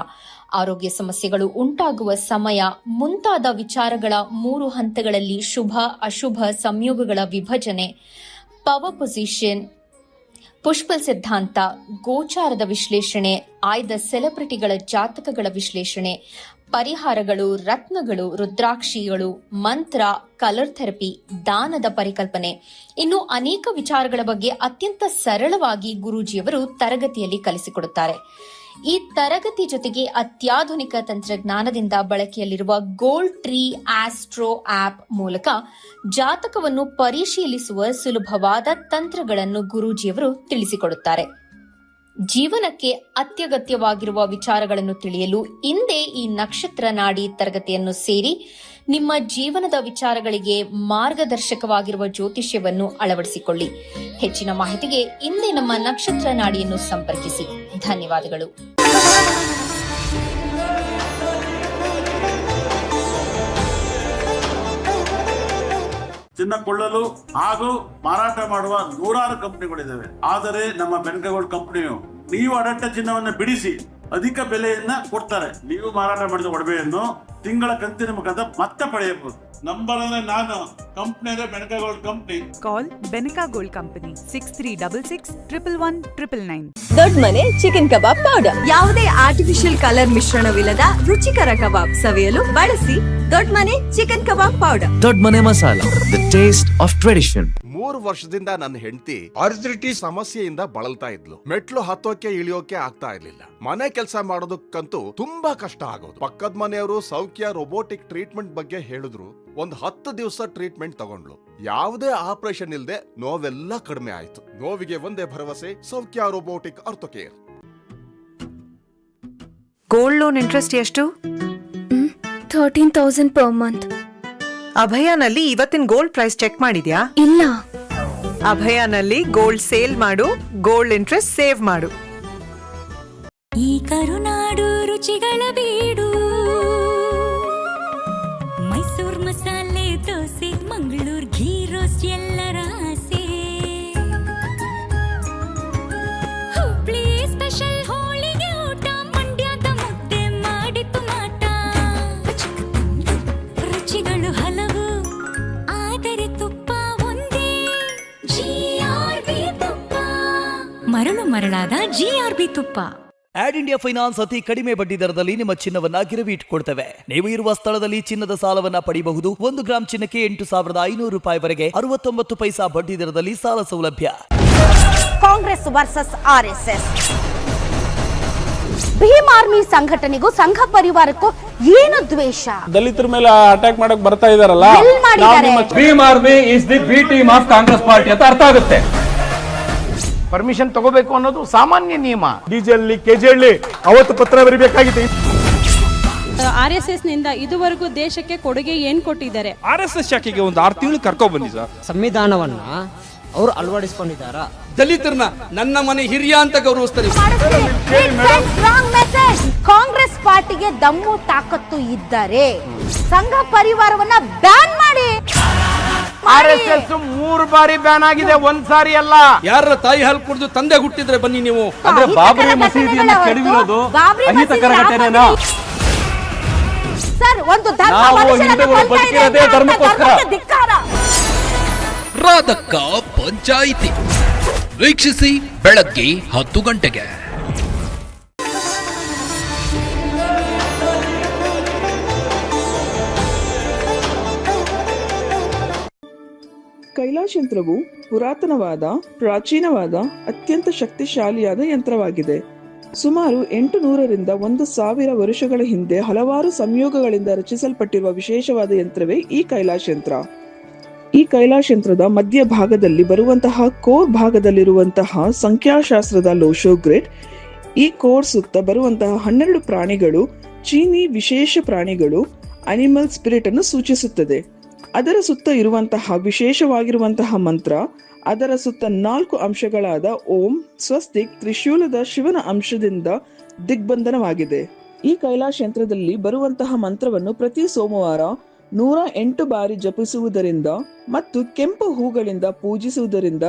ಆರೋಗ್ಯ ಸಮಸ್ಯೆಗಳು ಉಂಟಾಗುವ ಸಮಯ ಮುಂತಾದ ವಿಚಾರಗಳ ಮೂರು ಹಂತಗಳಲ್ಲಿ ಶುಭ, ಅಶುಭ ಸಂಯೋಗಗಳ ವಿಭಜನೆ. ಪವರ್ ಪೊಸಿಷನ್ ಪುಷ್ಪಲ್ ಸಿದ್ಧಾಂತ, ಗೋಚಾರದ ವಿಶ್ಲೇಷಣೆ, ಆಯ್ದ ಸೆಲೆಬ್ರಿಟಿಗಳ ಜಾತಕಗಳ ವಿಶ್ಲೇಷಣೆ ಪರಿಹಾರಗಳು, ರತ್ನಗಳು, ರುದ್ರಾಕ್ಷಿಗಳು, ಮಂತ್ರ ಕಲರ್ ಥೆರಪಿ ದಾನದ ಪರಿಕಲ್ಪನೆ. ಇನ್ನು ಅನೇಕ ವಿಚಾರಗಳ ಬಗ್ಗೆ ಅತ್ಯಂತ ಸರಳವಾಗಿ ಗುರೂಜಿಯವರು ತರಗತಿಯಲ್ಲಿ ಕಲಿಸಿಕೊಡುತ್ತಾರೆ. ಈ ತರಗತಿ ಜೊತೆಗೆ ಅತ್ಯಾಧುನಿಕ ತಂತ್ರಜ್ಞಾನದಿಂದ ಬಳಕೆಯಲ್ಲಿರುವ ಗೋಲ್ಡ್ ಟ್ರೀ ಆಸ್ಟ್ರೋ ಆಪ್ ಮೂಲಕ ಜಾತಕವನ್ನು ಪರಿಶೀಲಿಸುವ ಸುಲಭವಾದ ತಂತ್ರಗಳನ್ನು ಗುರೂಜಿಯವರು ತಿಳಿಸಿಕೊಡುತ್ತಾರೆ. ಜೀವನಕ್ಕೆ ಅತ್ಯಗತ್ಯವಾಗಿರುವ ವಿಚಾರಗಳನ್ನು ತಿಳಿಯಲು ಇಂದೇ ಈ ನಕ್ಷತ್ರ ನಾಡಿ ತರಗತಿಯನ್ನು ಸೇರಿ ನಿಮ್ಮ ಜೀವನದ ವಿಚಾರಗಳಿಗೆ ಮಾರ್ಗದರ್ಶಕವಾಗಿರುವ ಜ್ಯೋತಿಷ್ಯವನ್ನು ಅಳವಡಿಸಿಕೊಳ್ಳಿ. ಹೆಚ್ಚಿನ ಮಾಹಿತಿಗೆ ಇಂದೇ ನಮ್ಮ ನಕ್ಷತ್ರ ನಾಡಿಯನ್ನು ಸಂಪರ್ಕಿಸಿ. ಧನ್ಯವಾದಗಳು. ಚಿನ್ನ ಕೊಳ್ಳಲು ಹಾಗೂ ಮಾರಾಟ ಮಾಡುವ ನೂರಾರು ಕಂಪನಿಗಳಿದ್ದಾವೆ. ಆದರೆ ನಮ್ಮ ಬೆನ್ಕಗೋಲ್ಡ್ ಕಂಪನಿಯು ನೀವು ಅಡಟ್ಟ ಚಿನ್ನವನ್ನು ಬಿಡಿಸಿ ಅಧಿಕ ಬೆಲೆಯನ್ನ ಕೊಡ್ತಾರೆ. ನೀವು ಮಾರಾಟ ಮಾಡಿದ ಒಡವೆಯನ್ನು ತಿಂಗಳ ಕಂತಿನ ಮುಖಾಂತರ ಮತ್ತೆ ಪಡೆಯಬಹುದು. ನಂಬರ್ ಅಂದ್ರೆ ನಾನು ಕಂಪ್ನಿ ಅಂದ್ರೆ Benaka gold company call Benaka gold company six three double six triple one triple nine Dodda Mane chicken ಕಬಾಬ್ ಪೌಡರ್ ಯಾವುದೇ ಆರ್ಟಿಫಿಷಿಯಲ್ ಕಲರ್ ಮಿಶ್ರಣವಿಲ್ಲದ ರುಚಿಕರ ಕಬಾಬ್ ಸವಿಯಲು ಬಳಸಿ ದೊಡ್ಡ Mane chicken kebab powder Dodda Mane masala the taste of tradition ಮೂರು ವರ್ಷದಿಂದ ನನ್ನ ಹೆಂಡತಿ ಅರ್ಜಿಟಿ ಸಮಸ್ಯೆಯಿಂದ ಬಳಲ್ತಾ ಇದ್ಲು. ಮೆಟ್ಲು ಹತ್ತೋಕೆ ಇಳಿಯೋಕೆ ಆಗ್ತಾ ಇರ್ಲಿಲ್ಲ. ಮನೆ ಕೆಲಸ ಮಾಡೋದಕ್ಕಂತೂ ತುಂಬಾ ಕಷ್ಟ ಆಗೋದು. ಪಕ್ಕದ ಮನೆಯವರು ಸೌಖ್ಯ ರೋಬೋಟಿಕ್ ಟ್ರೀಟ್ಮೆಂಟ್ ಬಗ್ಗೆ ಹೇಳಿದ್ರು ಒಂದ್ ಹತ್ತು ದಿವಸ ಟ್ರೀಟ್ಮೆಂಟ್ ತಗೊಂಡ್ಲು ಯಾವುದೇ ಆಪರೇಷನ್ ಇಲ್ಲದೆ ನೋವೆಲ್ಲ ಕಡಿಮೆ ಆಯ್ತು. ನೋವಿಗೆ ಒಂದೇ ಭರವಸೆ Saukhya robotic orthocare gold loan interest ಎಷ್ಟು? ಥರ್ಟೀನ್ ತೌಸಂಡ್ ಪರ್ ಮಂತ್ ಅಭಯಾನಲ್ಲಿ ಇವತ್ತಿನ ಗೋಲ್ಡ್ ಪ್ರೈಸ್ ಚೆಕ್ ಮಾಡಿದ್ಯಾ? ಇಲ್ಲ. ಅಭಯಾನಲ್ಲಿ ಗೋಲ್ಡ್ ಸೇಲ್ ಮಾಡು ಗೋಲ್ಡ್ ಇಂಟ್ರೆಸ್ಟ್ ಸೇವ್ ಮಾಡು. ಈ ಕರುನಾಡು ರುಚಿಗಳ ಬೀಡು. ಮರಳು ಮರಳಾದ ಜಿಆರ್ಬಿ ತುಪ್ಪ. ಆಡ್ ಇಂಡಿಯಾ ಫೈನಾನ್ಸ್ ಅತಿ ಕಡಿಮೆ ಬಡ್ಡಿ ದರದಲ್ಲಿ ನಿಮ್ಮ ಚಿನ್ನವನ್ನ ಗಿರವಿ ಇಟ್ಕೊಡ್ತೇವೆ ನೀವು ಇರುವ ಸ್ಥಳದಲ್ಲಿ ಚಿನ್ನದ ಸಾಲವನ್ನ ಪಡೆಯಬಹುದು ಒಂದು ಗ್ರಾಂ ಚಿನ್ನಕ್ಕೆ ಎಂಟು ಸಾವಿರದ ಐನೂರು ರೂಪಾಯಿವರೆಗೆ ಅರವತ್ತೊಂಬತ್ತು ಪೈಸಾ ಬಡ್ಡಿ ದರದಲ್ಲಿ ಸಾಲ ಸೌಲಭ್ಯ. Congress versus RSS Bhim army ಸಂಘಟನೆಗೂ ಸಂಘ ಪರಿವಾರಕ್ಕೂ ಏನು ದ್ವೇಷ? ದಲಿತರ ಮೇಲೆ ಅಟ್ಯಾಕ್ ಮಾಡಕ್ ಬರ್ತಾ ಇದಾರಲ್ಲ ಮಾಡಿದ್ದಾರೆ? Bhim army is the B team of Congress party ಅಂತ ಅರ್ಥ ಆಗುತ್ತೆ. ಪರ್ಮಿಷನ್ ತಗೋಬೇಕು ಅನ್ನೋದು ಸಾಮಾನ್ಯ ನಿಯಮ. ಡಿಜೆಲ್ಲಿ ಕೆಜೆಲ್ಲಿ ಅವತ್ತು ಪತ್ರ ಬರೀಬೇಕಾಗಿದೆ. ಆರ್ ಎಸ್ ಎಸ್ನಿಂದ ಇದುವರೆಗೂ ದೇಶಕ್ಕೆ ಕೊಡುಗೆ ಏನ್ ಕೊಟ್ಟಿದ್ದಾರೆ? ಆರ್ ಎಸ್ ಎಸ್ ಶಾಖೆಗೆ ಒಂದು ಆರು ತಿಂಗಳು ಕರ್ಕೊ ಬನ್ನಿ ಸರ್ ಸಂವಿಧಾನವನ್ನ ಅವರು ಅಳವಡಿಸಿಕೊಂಡಿದ್ದಾರ? ದಲಿತರನ್ನ ನನ್ನ ಮನೆ ಹಿರಿಯ ಅಂತ ಗೌರವಿಸ್ತಾರೆ. ಕಾಂಗ್ರೆಸ್ ಪಾರ್ಟಿಗೆ ದಮ್ಮು ತಾಕತ್ತು ಇದ್ದಾರೆ ಸಂಘ ಪರಿವಾರವನ್ನ ಬ್ಯಾನ್ ಮಾಡಿ. ಆರ್ ಎಸ್ ಎಸ್ ಮೂರು ಬಾರಿ ಬ್ಯಾನ್ ಆಗಿದೆ ಒಂದ್ ಸಾರಿ ಅಲ್ಲ. ಯಾರ ತಾಯಿ ಹಲ್ ಕುಡಿದು ತಂದೆ ಹುಟ್ಟಿದ್ರೆ ಬನ್ನಿ ನೀವು. ಅಂದ್ರೆ ಬಾಬರಿ ಮಸೀದಿಯನ್ನ ಕೆಡವಿರೋದು ಅಹಿತಕರ ಘಟನೆನಾ? ಸರ್ ಒಂದು ಧರ್ಮ ನಾವು ಮನುಷ್ಯನನ್ನ ಹಿಂದೂಗಳು ಕೊಲ್ತಾ ಇದೆ ಬದುಕಿರೋದೇ ಧರ್ಮಕ್ಕೆ ಧಿಕ್ಕಾರ. ರಾಧಕ್ಕ ಪಂಚಾಯಿತಿ. ವೀಕ್ಷಿಸಿ ಬೆಳಗ್ಗೆ ಹತ್ತು ಗಂಟೆಗೆ. ಕೈಲಾಶ್ ಯಂತ್ರವು ಪುರಾತನವಾದ, ಪ್ರಾಚೀನವಾದ, ಅತ್ಯಂತ ಶಕ್ತಿಶಾಲಿಯಾದ ಯಂತ್ರವಾಗಿದೆ. ಸುಮಾರು ಎಂಟು ನೂರರಿಂದ ಒಂದು ಸಾವಿರ ವರುಷಗಳ ಹಿಂದೆ ಹಲವಾರು ಸಂಯೋಗಗಳಿಂದ ರಚಿಸಲ್ಪಟ್ಟಿರುವ ವಿಶೇಷವಾದ ಯಂತ್ರವೇ ಈ ಕೈಲಾಶ್ ಯಂತ್ರ ಈ ಕೈಲಾಶ್ ಯಂತ್ರದ ಮಧ್ಯ ಭಾಗದಲ್ಲಿ ಬರುವಂತಹ ಕೋರ್ ಭಾಗದಲ್ಲಿರುವಂತಹ ಸಂಖ್ಯಾಶಾಸ್ತ್ರದ ಲೋಶೋ ಗ್ರಿಡ್ ಈ ಕೋರ್ ಸುತ್ತ ಬರುವಂತಹ ಹನ್ನೆರಡು ಪ್ರಾಣಿಗಳು, ಚೀನಿ ವಿಶೇಷ ಪ್ರಾಣಿಗಳು, ಅನಿಮಲ್ ಸ್ಪಿರಿಟ್ ಅನ್ನು ಸೂಚಿಸುತ್ತದೆ. ಅದರ ಸುತ್ತ ಇರುವಂತಹ, ವಿಶೇಷವಾಗಿರುವಂತಹ ಮಂತ್ರ, ಅದರ ಸುತ್ತ ನಾಲ್ಕು ಅಂಶಗಳಾದ ಓಂ, ಸ್ವಸ್ತಿಕ್, ತ್ರಿಶೂಲದ ಶಿವನ ಅಂಶದಿಂದ ದಿಗ್ಬಂಧನವಾಗಿದೆ. ಈ ಕೈಲಾಶ ಯಂತ್ರದಲ್ಲಿ ಬರುವಂತಹ ಮಂತ್ರವನ್ನು ಪ್ರತಿ ಸೋಮವಾರ ನೂರ ಎಂಟು ಬಾರಿ ಜಪಿಸುವುದರಿಂದ ಮತ್ತು ಕೆಂಪು ಹೂಗಳಿಂದ ಪೂಜಿಸುವುದರಿಂದ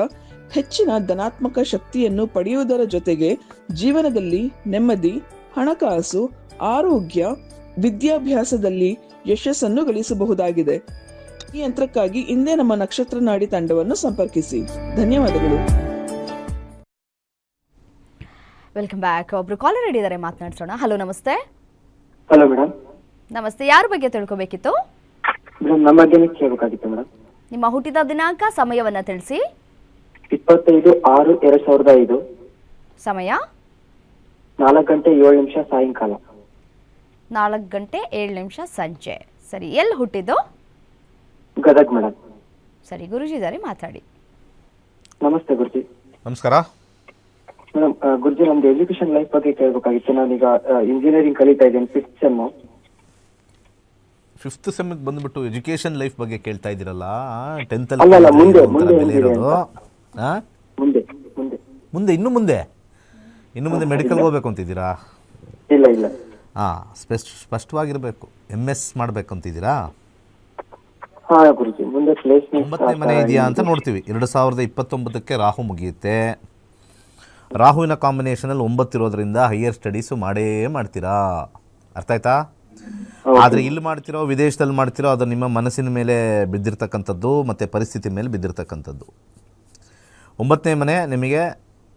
ಹೆಚ್ಚಿನ ಧನಾತ್ಮಕ ಶಕ್ತಿಯನ್ನು ಪಡೆಯುವುದರ ಜೊತೆಗೆ ಜೀವನದಲ್ಲಿ ನೆಮ್ಮದಿ, ಹಣಕಾಸು, ಆರೋಗ್ಯ, ವಿದ್ಯಾಭ್ಯಾಸದಲ್ಲಿ ಯಶಸ್ಸನ್ನು ಗಳಿಸಬಹುದಾಗಿದೆ. ಈ ಯಂತ್ರಕ್ಕಾಗಿ ಇಂದೇ ನಮ್ಮ ನಕ್ಷತ್ರ ನಾಡಿ ತಂಡವನ್ನು ಸಂಪರ್ಕಿಸಿ. ಧನ್ಯವಾದಗಳು. ವೆಲ್ಕಮ್ ಬ್ಯಾಕ್ ಒಬ್ರು ಕಾಲರ್ ಇದ್ದಾರೆ ಮಾತನಾಡ್ಸೋಣ. ಹಲೋ ನಮಸ್ತೆ. ಹಲೋ ಮೇಡಮ್ ನಮಸ್ತೆ ಯಾರ ಬಗ್ಗೆ ತಿಳ್ಕೊಬೇಕಿತ್ತು? ಮೇಡಮ್ ನಮ್ಮ ದಿನಕ್ಕೆ ಕೇಳಬೇಕಾಗಿತ್ತು ಮೇಡಮ್ ನಿಮ್ಮ ಹುಟ್ಟಿದ ದಿನಾಂಕ ಸಮಯವನ್ನ ತಿಳಿಸಿ. ಇಪ್ಪತ್ತೈದು ಆರು ಎರಡ್ ಸಾವಿರದ ಐದು. ಸಮಯ? ನಾಲ್ಕು ಗಂಟೆ ಏಳು ನಿಮಿಷ ಸಾಯಂಕಾಲ. ನಾಲ್ಕು ಗಂಟೆ ಏಳು ನಿಮಿಷ ಸಂಜೆ. ಸರಿ ಎಲ್ಲಿ ಹುಟ್ಟಿದ್ದು? ಗದಗ್ ಮೇಡಮ್ ಸರಿ ಗುರುಜಿ ಇದ್ದಾರೆ ಮಾತಾಡಿ. ನಮಸ್ತೆ ಗುರುಜಿ. ನಮಸ್ಕಾರ. ಮೇಡಮ್ ಗುರುಜಿ ನಮ್ದು ಎಜುಕೇಶನ್ ಲೈಫ್ ಬಗ್ಗೆ ಕೇಳಬೇಕಾಗಿತ್ತು. ನಾನೀಗ ಇಂಜಿನಿಯರಿಂಗ್ ಕಲಿತಾ ಇದ್ದೇನೆ ಫಿಫ್ತ್ ಸೆಮ್ ಫಿಫ್ತ್ ಸೆಮ್ಗೆ ಬಂದ್ಬಿಟ್ಟು ಎಜುಕೇಶನ್ ಲೈಫ್ ಬಗ್ಗೆ ಕೇಳ್ತಾ ಇದ್ದೀರಲ್ಲ? ಅಲ್ಲ, ಟೆಂತಲ್ಲಿ ಅಲ್ಲ, ಮುಂದೆ, ಮುಂದೆ ಇರೋದು? ಆ? ಮುಂದೆ ಮುಂದೆ. ಮುಂದೆ ಇನ್ನು ಮುಂದೆ? ಇನ್ನು ಮುಂದೆ ಮೆಡಿಕಲ್ ಹೋಗ್ಬೇಕು ಅಂತಿದ್ದೀರಾ? ಇಲ್ಲ ಇಲ್ಲ. ಹಾಂ ಸ್ಪೆಸ್ಟ್ ಸ್ಪಷ್ಟವಾಗಿರಬೇಕು. ಎಂ ಎಸ್ ಮಾಡಬೇಕು ಅಂತಿದ್ದೀರಾ? ಹಾ ಗುರುಜಿ ಮುಂದೆ ಪ್ಲೇಸ್ಮೆಂಟ್ ಒಂಬತ್ತನೇ ಮನೆ ಇದೆಯಾ ಅಂತ ನೋಡ್ತೀವಿ. ಎರಡು ಸಾವಿರದ ಇಪ್ಪತ್ತೊಂಬತ್ತಕ್ಕೆ ರಾಹು ಮುಗಿಯುತ್ತೆ. ರಾಹುವಿನ ಕಾಂಬಿನೇಷನಲ್ಲಿ ಒಂಬತ್ತಿರೋದ್ರಿಂದ ಹೈಯರ್ ಸ್ಟಡೀಸ್ ಮಾಡೇ ಮಾಡ್ತೀರಾ? ಅರ್ಥ ಆಯ್ತಾ? ಆದರೆ ಇಲ್ಲಿ ಮಾಡ್ತಿರೋ ವಿದೇಶದಲ್ಲಿ ಮಾಡ್ತಿರೋ ಅದು ನಿಮ್ಮ ಮನಸ್ಸಿನ ಮೇಲೆ ಬಿದ್ದಿರ್ತಕ್ಕಂಥದ್ದು ಮತ್ತು ಪರಿಸ್ಥಿತಿ ಮೇಲೆ ಬಿದ್ದಿರ್ತಕ್ಕಂಥದ್ದು. ಒಂಬತ್ತನೇ ಮನೆ ನಿಮಗೆ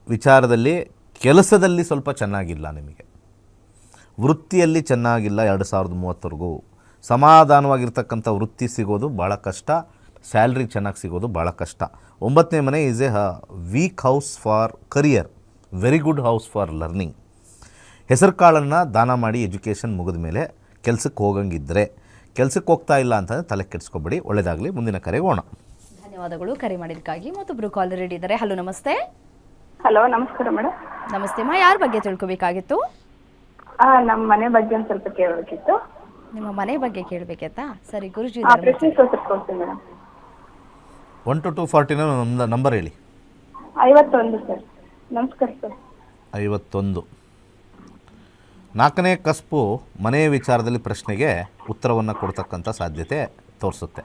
ವಿಚಾರದಲ್ಲಿ ಕೆಲಸದಲ್ಲಿ ಸ್ವಲ್ಪ ಚೆನ್ನಾಗಿಲ್ಲ ನಿಮಗೆ. ವೃತ್ತಿಯಲ್ಲಿ ಚೆನ್ನಾಗಿಲ್ಲ ಎರಡು ಸಾವಿರದ ಮೂವತ್ತರೆಗೂ ಸಮಾಧಾನವಾಗಿರ್ತಕ್ಕಂಥ ವೃತ್ತಿ ಸಿಗೋದು ಭಾಳ ಕಷ್ಟ ಸ್ಯಾಲ್ರಿ ಚೆನ್ನಾಗಿ ಸಿಗೋದು ಭಾಳ ಕಷ್ಟ. ಒಂಬತ್ತನೇ ಮನೆ is a weak house for career very good house for learning ಹೆಸರು ಕಾಳನ್ನು ದಾನ ಮಾಡಿ ಎಜುಕೇಷನ್ ಮುಗಿದ ಮೇಲೆ ಕೆಲಸಕ್ಕೆ ಹೋಗಂಗಿದ್ದರೆ ಕೆಲಸಕ್ಕೆ ಹೋಗ್ತಾ ಇಲ್ಲ ಅಂತಂದರೆ ತಲೆ ಕೆಡಿಸ್ಕೊಬೇಡಿ ಒಳ್ಳೆಯದಾಗಲಿ ಮುಂದಿನ ಕರೆಗೆ ಹೋಗೋಣ. ಧನ್ಯವಾದಗಳು ಕರೆ ಮಾಡಿದ್ದಕ್ಕಾಗಿ. ಬ್ರೂ ಕಾಲ್ ರೆಡಿ ಇದ್ದಾರೆ. ಹಲೋ ನಮಸ್ತೆ. ಹಲೋ ನಮಸ್ಕಾರ ಮೇಡಮ್ ನಮಸ್ತೆ ಮಾ ಯಾರ ಬಗ್ಗೆ ತಿಳ್ಕೊಬೇಕಾಗಿತ್ತು? ಆ ನಮ್ಮ ಮನೆ ಬಗ್ಗೆ ಒಂದು ಸ್ವಲ್ಪ ಕೇಳಬೇಕಿತ್ತು. ನಿಮ್ಮ ಮನೆ ಬಗ್ಗೆ ಕೇಳಬೇಕೈತಾ? ಸರಿ ಗುರುಜಿ ಒನ್ ಟು ಟು ಫಾರ್ಟಿನ ನಮ್ದು ನಂಬರ್ ಹೇಳಿ. ಐವತ್ತೊಂದು ಸರ್. ನಮಸ್ಕಾರ ಸರ್. ಐವತ್ತೊಂದು. ನಾಲ್ಕನೇ ಕಸ್ಪು ಮನೆಯ ವಿಚಾರದಲ್ಲಿ ಪ್ರಶ್ನೆಗೆ ಉತ್ತರವನ್ನು ಕೊಡ್ತಕ್ಕಂಥ ಸಾಧ್ಯತೆ ತೋರಿಸುತ್ತೆ.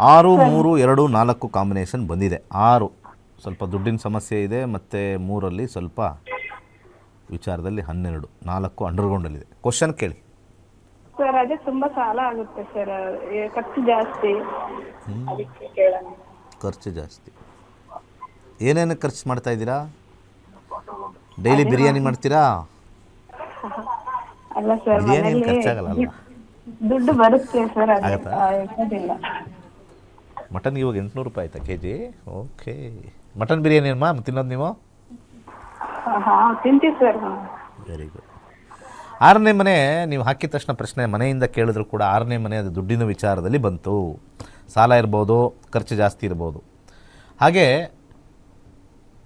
ಆರು ಮೂರು ಎರಡು ನಾಲ್ಕು ಕಾಂಬಿನೇಷನ್ ಬಂದಿದೆ. ಆರು ಸ್ವಲ್ಪ ದುಡ್ಡಿನ ಸಮಸ್ಯೆ ಇದೆ ಮತ್ತು ಮೂರಲ್ಲಿ ಸ್ವಲ್ಪ ವಿಚಾರದಲ್ಲಿ ಹನ್ನೆರಡು ನಾಲ್ಕು ಅಂಡರ್ಗ್ರೌಂಡಲ್ಲಿದೆ ಕ್ವಶನ್ ಕೇಳಿ. ಸರ್ ಅದೇ ತುಂಬಾ ಸಾಲ ಆಗುತ್ತೆ ಸರ್ ಖರ್ಚು ಜಾಸ್ತಿ. ಅದಕ್ಕೆ ಕೇಳೋಣ. ಖರ್ಚು ಜಾಸ್ತಿ. ಏನೇನು ಖರ್ಚು ಮಾಡ್ತಾ ಇದ್ದೀರಾ? ಡೈಲಿ ಬಿರಿಯಾನಿ ಮಾಡ್ತೀರಾ? ಅಲ್ಲ ಸರ್ ಬಿರಿಯಾನಿ ಏನು ಖರ್ಚಾಗಲ್ಲ ಅಲ್ವಾ ದುಡ್ಡು ಬರುತ್ತೆ ಸರ್ ಅದೇ. ಆಗತ್ತಾ? ಇರೋದಿಲ್ಲ. ಮಟನ್ ಇವಾಗ ಎಂಟುನೂರು ರೂಪಾಯಿ ಆಯ್ತಾ K G okay. Mutton biryani ಅಮ್ಮ ತಿನ್ನೋದು ನೀವು? ಹಾ ತಿಂತೀವಿ ಸರ್ ವೆರಿ ಗುಡ್ ಆರನೇ ಮನೆ ನೀವು ಹಾಕಿದ ತಕ್ಷಣ ಪ್ರಶ್ನೆ ಮನೆಯಿಂದ ಕೇಳಿದ್ರು ಕೂಡ ಆರನೇ ಮನೆ ಅದು ದುಡ್ಡಿನ ವಿಚಾರದಲ್ಲಿ ಬಂತು. ಸಾಲ ಇರ್ಬೋದು, ಖರ್ಚು ಜಾಸ್ತಿ ಇರ್ಬೋದು. ಹಾಗೆ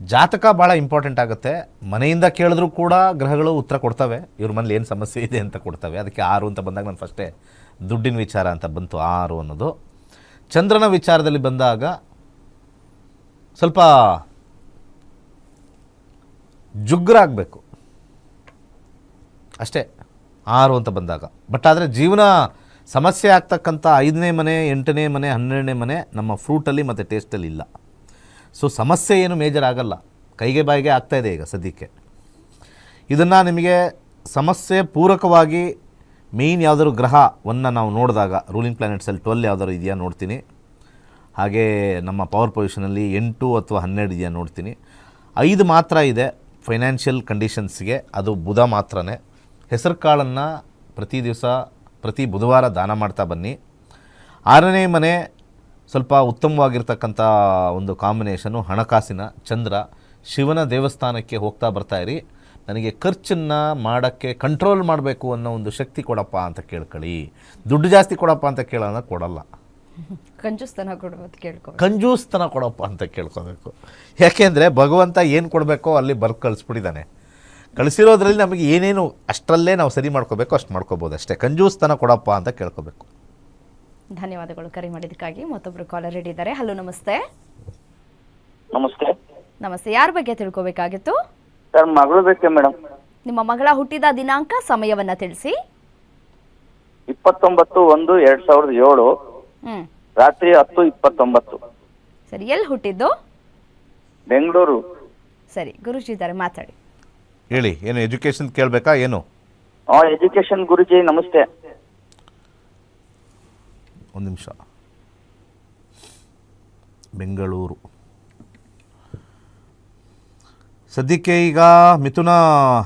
ಜಾತಕ ಭಾಳ ಇಂಪಾರ್ಟೆಂಟ್ ಆಗುತ್ತೆ. ಮನೆಯಿಂದ ಕೇಳಿದ್ರೂ ಕೂಡ ಗ್ರಹಗಳು ಉತ್ತರ ಕೊಡ್ತವೆ. ಇವ್ರ ಮನೇಲಿ ಏನು ಸಮಸ್ಯೆ ಇದೆ ಅಂತ ಕೊಡ್ತವೆ. ಅದಕ್ಕೆ ಆರು ಅಂತ ಬಂದಾಗ ನಾನು ಫಸ್ಟೇ ದುಡ್ಡಿನ ವಿಚಾರ ಅಂತ ಬಂತು ಆರು ಅನ್ನೋದು. ಚಂದ್ರನ ವಿಚಾರದಲ್ಲಿ ಬಂದಾಗ ಸ್ವಲ್ಪ ಜುಗ್ಗರಾಗಬೇಕು. ಅಷ್ಟೇ, ಆರು ಅಂತ ಬಂದಾಗ. ಬಟ್ ಆದರೆ ಜೀವನ ಸಮಸ್ಯೆ ಆಗ್ತಕ್ಕಂಥ ಐದನೇ ಮನೆ, ಎಂಟನೇ ಮನೆ, ಹನ್ನೆರಡನೇ ಮನೆ ನಮ್ಮ ಫ್ರೂಟಲ್ಲಿ ಮತ್ತು ಟೇಸ್ಟಲ್ಲಿ ಇಲ್ಲ. ಸೊ ಸಮಸ್ಯೆ ಏನು ಮೇಜರ್ ಆಗಲ್ಲ. ಕೈಗೆ ಬಾಯಿಗೆ ಆಗ್ತಾ ಇದೆ ಈಗ ಸದ್ಯಕ್ಕೆ. ಇದನ್ನು ನಿಮಗೆ ಸಮಸ್ಯೆ ಪೂರಕವಾಗಿ ಮೇಯ್ನ್ ಯಾವುದಾದ್ರು ಗ್ರಹವನ್ನು ನಾವು ನೋಡಿದಾಗ ರೂಲಿಂಗ್ ಪ್ಲಾನೆಟ್ಸಲ್ಲಿ ಟ್ವೆಲ್ ಯಾವ್ದಾದ್ರು ಇದೆಯಾ ನೋಡ್ತೀನಿ. ಹಾಗೇ ನಮ್ಮ ಪವರ್ ಪೊಸಿಷನಲ್ಲಿ ಎಂಟು ಅಥವಾ ಹನ್ನೆರಡು ಇದೆಯಾ ನೋಡ್ತೀನಿ. ಐದು ಮಾತ್ರ ಇದೆ ಫೈನಾನ್ಷಿಯಲ್ ಕಂಡೀಷನ್ಸ್ಗೆ ಅದು ಬುಧ ಮಾತ್ರನೇ. ಹೆಸರು ಕಾಳನ್ನು ಪ್ರತಿ ದಿವಸ ಪ್ರತಿ ಬುಧವಾರ ದಾನ ಮಾಡ್ತಾ ಬನ್ನಿ. ಆರನೇ ಮನೆ ಸ್ವಲ್ಪ ಉತ್ತಮವಾಗಿರ್ತಕ್ಕಂಥ ಒಂದು ಕಾಂಬಿನೇಷನು ಹಣಕಾಸಿನ ಚಂದ್ರ. ಶಿವನ ದೇವಸ್ಥಾನಕ್ಕೆ ಹೋಗ್ತಾ ಬರ್ತಾಯಿರಿ ನನಗೆ ಖರ್ಚನ್ನು ಮಾಡೋಕ್ಕೆ ಕಂಟ್ರೋಲ್ ಮಾಡಬೇಕು ಅನ್ನೋ ಒಂದು ಶಕ್ತಿ ಕೊಡಪ್ಪ ಅಂತ ಕೇಳ್ಕೊಳ್ಳಿ. ದುಡ್ಡು ಜಾಸ್ತಿ ಕೊಡಪ್ಪ ಅಂತ ಕೇಳೋಣ ಕೊಡಲ್ಲ. ಕಂಜೂಸ್ತನ ಕೊಡೋದು ಕೇಳ್ಕೊ ಕಂಜೂಸ್ತನ ಕೊಡಪ್ಪ ಅಂತ ಕೇಳ್ಕೊಬೇಕು ಯಾಕೆಂದರೆ ಭಗವಂತ ಏನು ಕೊಡಬೇಕೋ ಅಲ್ಲಿ ಬರ್ದು ಕಳಿಸ್ಬಿಟ್ಟಿದ್ದಾನೆ. ಕಳಿಸಿರೋದ್ರಲ್ಲಿ ನಮಗೆ ಏನೇನು ಅಷ್ಟರಲ್ಲೇ ನಾವು ಸರಿ ಮಾಡ್ಕೋಬೇಕು ಅಷ್ಟು ಮಾಡ್ಕೋಬೋದು ಅಷ್ಟೇ. ಕಂಜೂಸ್ತನ ಕೊಡಪ್ಪ ಅಂತ ಕೇಳ್ಕೋಬೇಕು. ಧನ್ಯವಾದಗಳು ಕರೆ ಮಾಡಿದ್ದಕ್ಕಾಗಿ. ಮತ್ತೊಬ್ರು ಕಾಲರ್ ರೆಡಿ ಇದ್ದಾರೆ. ಹಲೋ ನಮಸ್ತೆ. ನಮಸ್ತೆ. ನಮಸ್ತೆ. ಯಾರ ಬಗ್ಗೆ ತಿಳ್ಕೋಬೇಕಾಗಿತ್ತು? ಸರ್ ಮಗಳು ಬೇಕು ಮೇಡಮ್. ನಿಮ್ಮ ಮಗಳ ಹುಟ್ಟಿದ ದಿನಾಂಕ ಸಮಯವನ್ನ ತಿಳಿಸಿ. ಇಪ್ಪತ್ತೊಂಬತ್ತು ಒಂದು ಎರಡ್ ಸಾವಿರದ ಏಳು. ಹ್ಮ್. ರಾತ್ರಿ ಹತ್ತು ಇಪ್ಪತ್ತೊಂಬತ್ತು. ಸರಿ ಎಲ್ಲಿ ಹುಟ್ಟಿದ್ದು? ಬೆಂಗಳೂರು. ಸರಿ ಗುರುಜಿ ಇದ್ದಾರೆ ಮಾತಾಡಿ. ಹೇಳಿ ಏನು ಎಜುಕೇಶನ್ ಕೇಳಬೇಕಾ ಏನು? ಎಜುಕೇಶನ್ ಗುರುಜಿ ನಮಸ್ತೆ. ಒಂದು ನಿಮಿಷ. ಬೆಂಗಳೂರು. ಸದ್ಯಕ್ಕೆ ಈಗ ಮಿಥುನ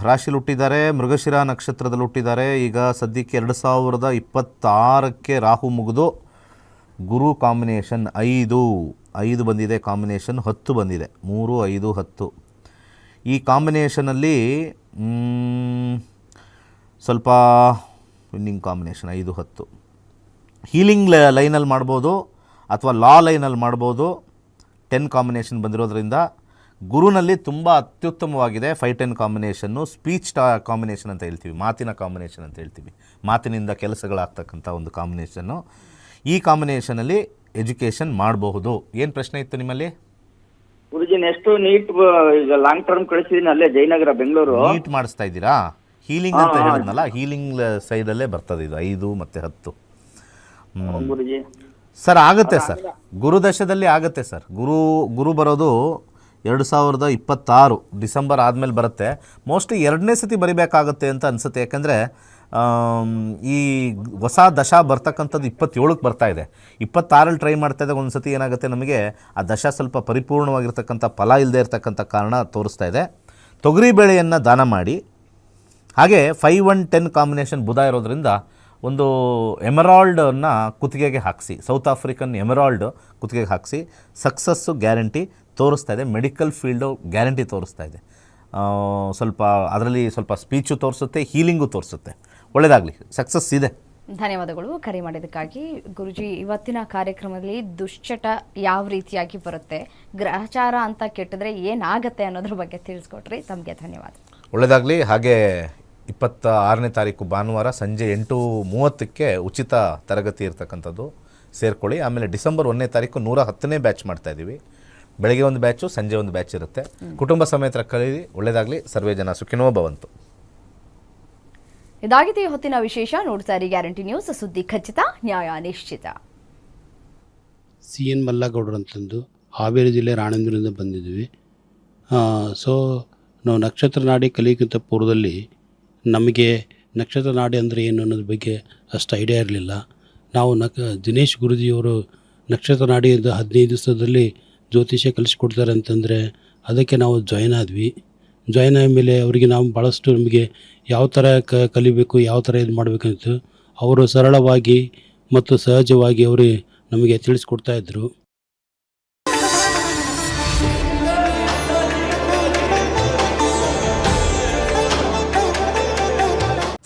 ರಾಶಿಲಿ ಹುಟ್ಟಿದ್ದಾರೆ ಮೃಗಶಿರ ನಕ್ಷತ್ರದಲ್ಲಿ ಹುಟ್ಟಿದ್ದಾರೆ. ಈಗ ಸದ್ಯಕ್ಕೆ ಎರಡು ಸಾವಿರದ ಇಪ್ಪತ್ತಾರಕ್ಕೆ ರಾಹು ಮುಗಿದು ಗುರು ಕಾಂಬಿನೇಷನ್ ಐದು. ಐದು ಬಂದಿದೆ ಕಾಂಬಿನೇಷನ್ ಹತ್ತು ಬಂದಿದೆ. ಮೂರು ಐದು ಹತ್ತು. ಈ ಕಾಂಬಿನೇಷನಲ್ಲಿ ಸ್ವಲ್ಪ ವಿನ್ನಿಂಗ್ ಕಾಂಬಿನೇಷನ್, ಐದು ಹತ್ತು. ಹೀಲಿಂಗ್ ಲೈನಲ್ಲಿ ಮಾಡ್ಬೋದು ಅಥವಾ ಲಾ ಲೈನಲ್ಲಿ ಮಾಡ್ಬೋದು. ಟೆನ್ ಕಾಂಬಿನೇಷನ್ ಬಂದಿರೋದ್ರಿಂದ ಗುರುನಲ್ಲಿ ತುಂಬ ಅತ್ಯುತ್ತಮವಾಗಿದೆ ಫೈ ಟೆನ್ ಕಾಂಬಿನೇಷನ್ನು. ಸ್ಪೀಚ್ ಟ ಕಾಂಬಿನೇಷನ್ ಅಂತ ಹೇಳ್ತೀವಿ, ಮಾತಿನ ಕಾಂಬಿನೇಷನ್ ಅಂತ ಹೇಳ್ತೀವಿ. ಮಾತಿನಿಂದ ಕೆಲಸಗಳಾಗ್ತಕ್ಕಂಥ ಒಂದು ಕಾಂಬಿನೇಷನ್ನು. ಈ ಕಾಂಬಿನೇಷನಲ್ಲಿ ಎಜುಕೇಷನ್ ಮಾಡಬಹುದು. ಏನು ಪ್ರಶ್ನೆ ಇತ್ತು ನಿಮ್ಮಲ್ಲಿ? ಗುರುಜಿ ನೆಕ್ಸ್ಟ್ ನೀಟ್ ಈಗ ಲಾಂಗ್ ಟರ್ಮ್ ಕಳಿಸಿದೀನಿ ಅಲ್ಲೇ ಜಯನಗರ ಬೆಂಗಳೂರು. ನೀಟ್ ಮಾಡಿಸ್ತಾ ಇದ್ದೀರಾ? ಹೀಲಿಂಗ್ ಅಂತ ಹೇಳಿದ್ನಲ್ಲ ಹೀಲಿಂಗ್ ಸೈಡಲ್ಲೇ ಬರ್ತದೆ ಇದು ಐದು ಮತ್ತೆ ಹತ್ತು. ಗುರುಜಿ. ಸರ್ ಆಗುತ್ತೆ ಸರ್ ಗುರು ದಶದಲ್ಲಿ ಆಗುತ್ತೆ ಸರ್. ಗುರು ಗುರು ಬರೋದು ಎರಡು ಸಾವಿರದ ಇಪ್ಪತ್ತಾರು ಡಿಸೆಂಬರ್ ಆದಮೇಲೆ ಬರುತ್ತೆ. ಮೋಸ್ಟ್ಲಿ ಎರಡನೇ ಸತಿ ಬರಿಬೇಕಾಗುತ್ತೆ ಅಂತ ಅನಿಸುತ್ತೆ. ಯಾಕಂದರೆ ಈ ಹೊಸ ದಶ ಬರ್ತಕ್ಕಂಥದ್ದು ಇಪ್ಪತ್ತೇಳಕ್ಕೆ ಬರ್ತಾ ಇದೆ. ಇಪ್ಪತ್ತಾರಲ್ಲಿ ಟ್ರೈ ಮಾಡ್ತಾ ಇದ್ದಾಗ ಒಂದು ಸತಿ ಏನಾಗುತ್ತೆ ನಮಗೆ, ಆ ದಶ ಸ್ವಲ್ಪ ಪರಿಪೂರ್ಣವಾಗಿರ್ತಕ್ಕಂಥ ಫಲ ಇಲ್ಲದೆ ಇರತಕ್ಕಂಥ ಕಾರಣ ತೋರಿಸ್ತಾ ಇದೆ. ತೊಗರಿ ಬೇಳೆಯನ್ನು ದಾನ ಮಾಡಿ. ಹಾಗೆ ಫೈವ್ ಒನ್ ಟೆನ್ ಕಾಂಬಿನೇಷನ್ ಬುಧ ಇರೋದ್ರಿಂದ ಒಂದು ಎಮರಾಲ್ಡನ್ನು ಕುತ್ತಿಗೆಗೆ ಹಾಕಿಸಿ ಸೌತ್ ಆಫ್ರಿಕನ್ ಎಮರಾಲ್ಡ್ ಕುತ್ತಿಗೆಗೆ ಹಾಕಿಸಿ ಸಕ್ಸಸ್ಸು ಗ್ಯಾರಂಟಿ ತೋರಿಸ್ತಾ ಇದೆ. ಮೆಡಿಕಲ್ ಫೀಲ್ಡು ಗ್ಯಾರಂಟಿ ತೋರಿಸ್ತಾ ಇದೆ. ಸ್ವಲ್ಪ ಅದರಲ್ಲಿ ಸ್ವಲ್ಪ ಸ್ಪೀಚು ತೋರಿಸುತ್ತೆ ಹೀಲಿಂಗು ತೋರಿಸುತ್ತೆ. ಒಳ್ಳೆಯದಾಗಲಿ ಸಕ್ಸಸ್ ಇದೆ. ಧನ್ಯವಾದಗಳು. ಕರೆ ಮಾಡಿದ್ದಕ್ಕಾಗಿ ಗುರುಜಿ ಇವತ್ತಿನ ಕಾರ್ಯಕ್ರಮದಲ್ಲಿ ದುಶ್ಚಟ ಯಾವ ರೀತಿಯಾಗಿ ಬರುತ್ತೆ ಗ್ರಹಚಾರ ಅಂತ ಕೆಟ್ಟಿದ್ರೆ ಏನಾಗುತ್ತೆ ಅನ್ನೋದ್ರ ಬಗ್ಗೆ ತಿಳಿಸ್ಕೊಟ್ರಿ. ತಮಗೆ ಧನ್ಯವಾದ. ಒಳ್ಳೇದಾಗಲಿ. ಹಾಗೆ ಇಪ್ಪತ್ತ ಆರನೇ ತಾರೀಕು ಭಾನುವಾರ ಸಂಜೆ ಎಂಟು ಮೂವತ್ತಕ್ಕೆ ಉಚಿತ ತರಗತಿ ಇರತಕ್ಕಂಥದ್ದು ಸೇರ್ಕೊಳ್ಳಿ. ಆಮೇಲೆ ಡಿಸೆಂಬರ್ ಒಂದನೇ ತಾರೀಕು ನೂರ ಹತ್ತನೇ ಬ್ಯಾಚ್ ಮಾಡ್ತಾ ಇದ್ದೀವಿ. ಬೆಳಗ್ಗೆ ಒಂದು ಬ್ಯಾಚು ಸಂಜೆ ಒಂದು ಬ್ಯಾಚ್ ಇರುತ್ತೆ. ಕುಟುಂಬ ಸಮೇತರ ಕಲೀರಿ ಒಳ್ಳೆಯದಾಗಲಿ ಸರ್ವೇ ಜನ ಸುಖಿನೋ ಭವಂತು. ಇದಾಗಿದೆ ಹೊತ್ತಿನ ವಿಶೇಷ. ನೋಡ್ತಾ ಇರಿ ಗ್ಯಾರಂಟಿ ನ್ಯೂಸ್. ಸುದ್ದಿ ಖಚಿತ, ನ್ಯಾಯ ನಿಶ್ಚಿತ. ಸಿ ಎನ್ ಮಲ್ಲಗೌಡರು ಅಂತಂದು ಹಾವೇರಿ ಜಿಲ್ಲೆ ರಾಣೇಂದ್ರದಿಂದ ಬಂದಿದ್ವಿ. ಸೊ ನಾವು ನಕ್ಷತ್ರ ನಾಡಿ ಕಲಿಯೋಕ್ಕಿಂತ ಪೂರ್ವದಲ್ಲಿ ನಮಗೆ ನಕ್ಷತ್ರ ನಾಡಿ ಅಂದರೆ ಏನು ಅನ್ನೋದ್ರ ಬಗ್ಗೆ ಅಷ್ಟು ಐಡಿಯಾ ಇರಲಿಲ್ಲ. ನಾವು ನಕ, ದಿನೇಶ್ ಗುರುಜಿಯವರು ನಕ್ಷತ್ರ ನಾಡಿ ಅಂತ ಹದಿನೈದು ದಿವಸದಲ್ಲಿ ಜ್ಯೋತಿಷ್ಯ ಕಲಿಸ್ಕೊಡ್ತಾರೆ ಅಂತಂದರೆ ಅದಕ್ಕೆ ನಾವು ಜಾಯ್ನ್ ಆದ್ವಿ. ಜಾಯ್ನ್ ಆದಮೇಲೆ ಅವರಿಗೆ ನಾವು ಭಾಳಷ್ಟು ನಮಗೆ ಯಾವ ಥರ ಕ ಕಲಿಬೇಕು, ಯಾವ ಥರ ಇದು ಮಾಡಬೇಕಂತ ಅವರು ಸರಳವಾಗಿ ಮತ್ತು ಸಹಜವಾಗಿ ಅವರು ನಮಗೆ ತಿಳಿಸ್ಕೊಡ್ತಾ ಇದ್ದರು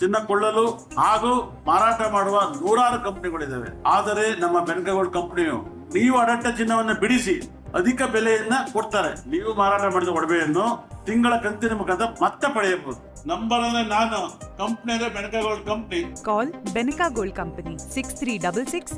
ಚಿನ್ನ ಕೊಳ್ಳಲು ಹಾಗೂ ಮಾರಾಟ ಮಾಡುವ ನೂರಾರು ಕಂಪನಿಗಳಿದ್ದಾವೆ. ಆದರೆ ನಮ್ಮ ಬೆನ್ಕಗೋಲ್ಡ್ ಕಂಪನಿಯು ನೀವು ಅಡಟ್ಟ ಚಿನ್ನವನ್ನು ಬಿಡಿಸಿ ಅಧಿಕ ಬೆಲೆಯನ್ನ ಕೊಡ್ತಾರೆ. ನೀವು ಮಾರಾಟ ಮಾಡಿದ ಒಡವೆಯನ್ನು ತಿಂಗಳ ಕಂತಿನ ಮುಖಾಂತರ ಮತ್ತೆ ಪಡೆಯಬಹುದು. ನಂಬರ್ ಅಂದ್ರೆ ನಾನು. ಕಂಪ್ನಿ ಅಂದ್ರೆ Benaka gold company call Benaka gold company six three double six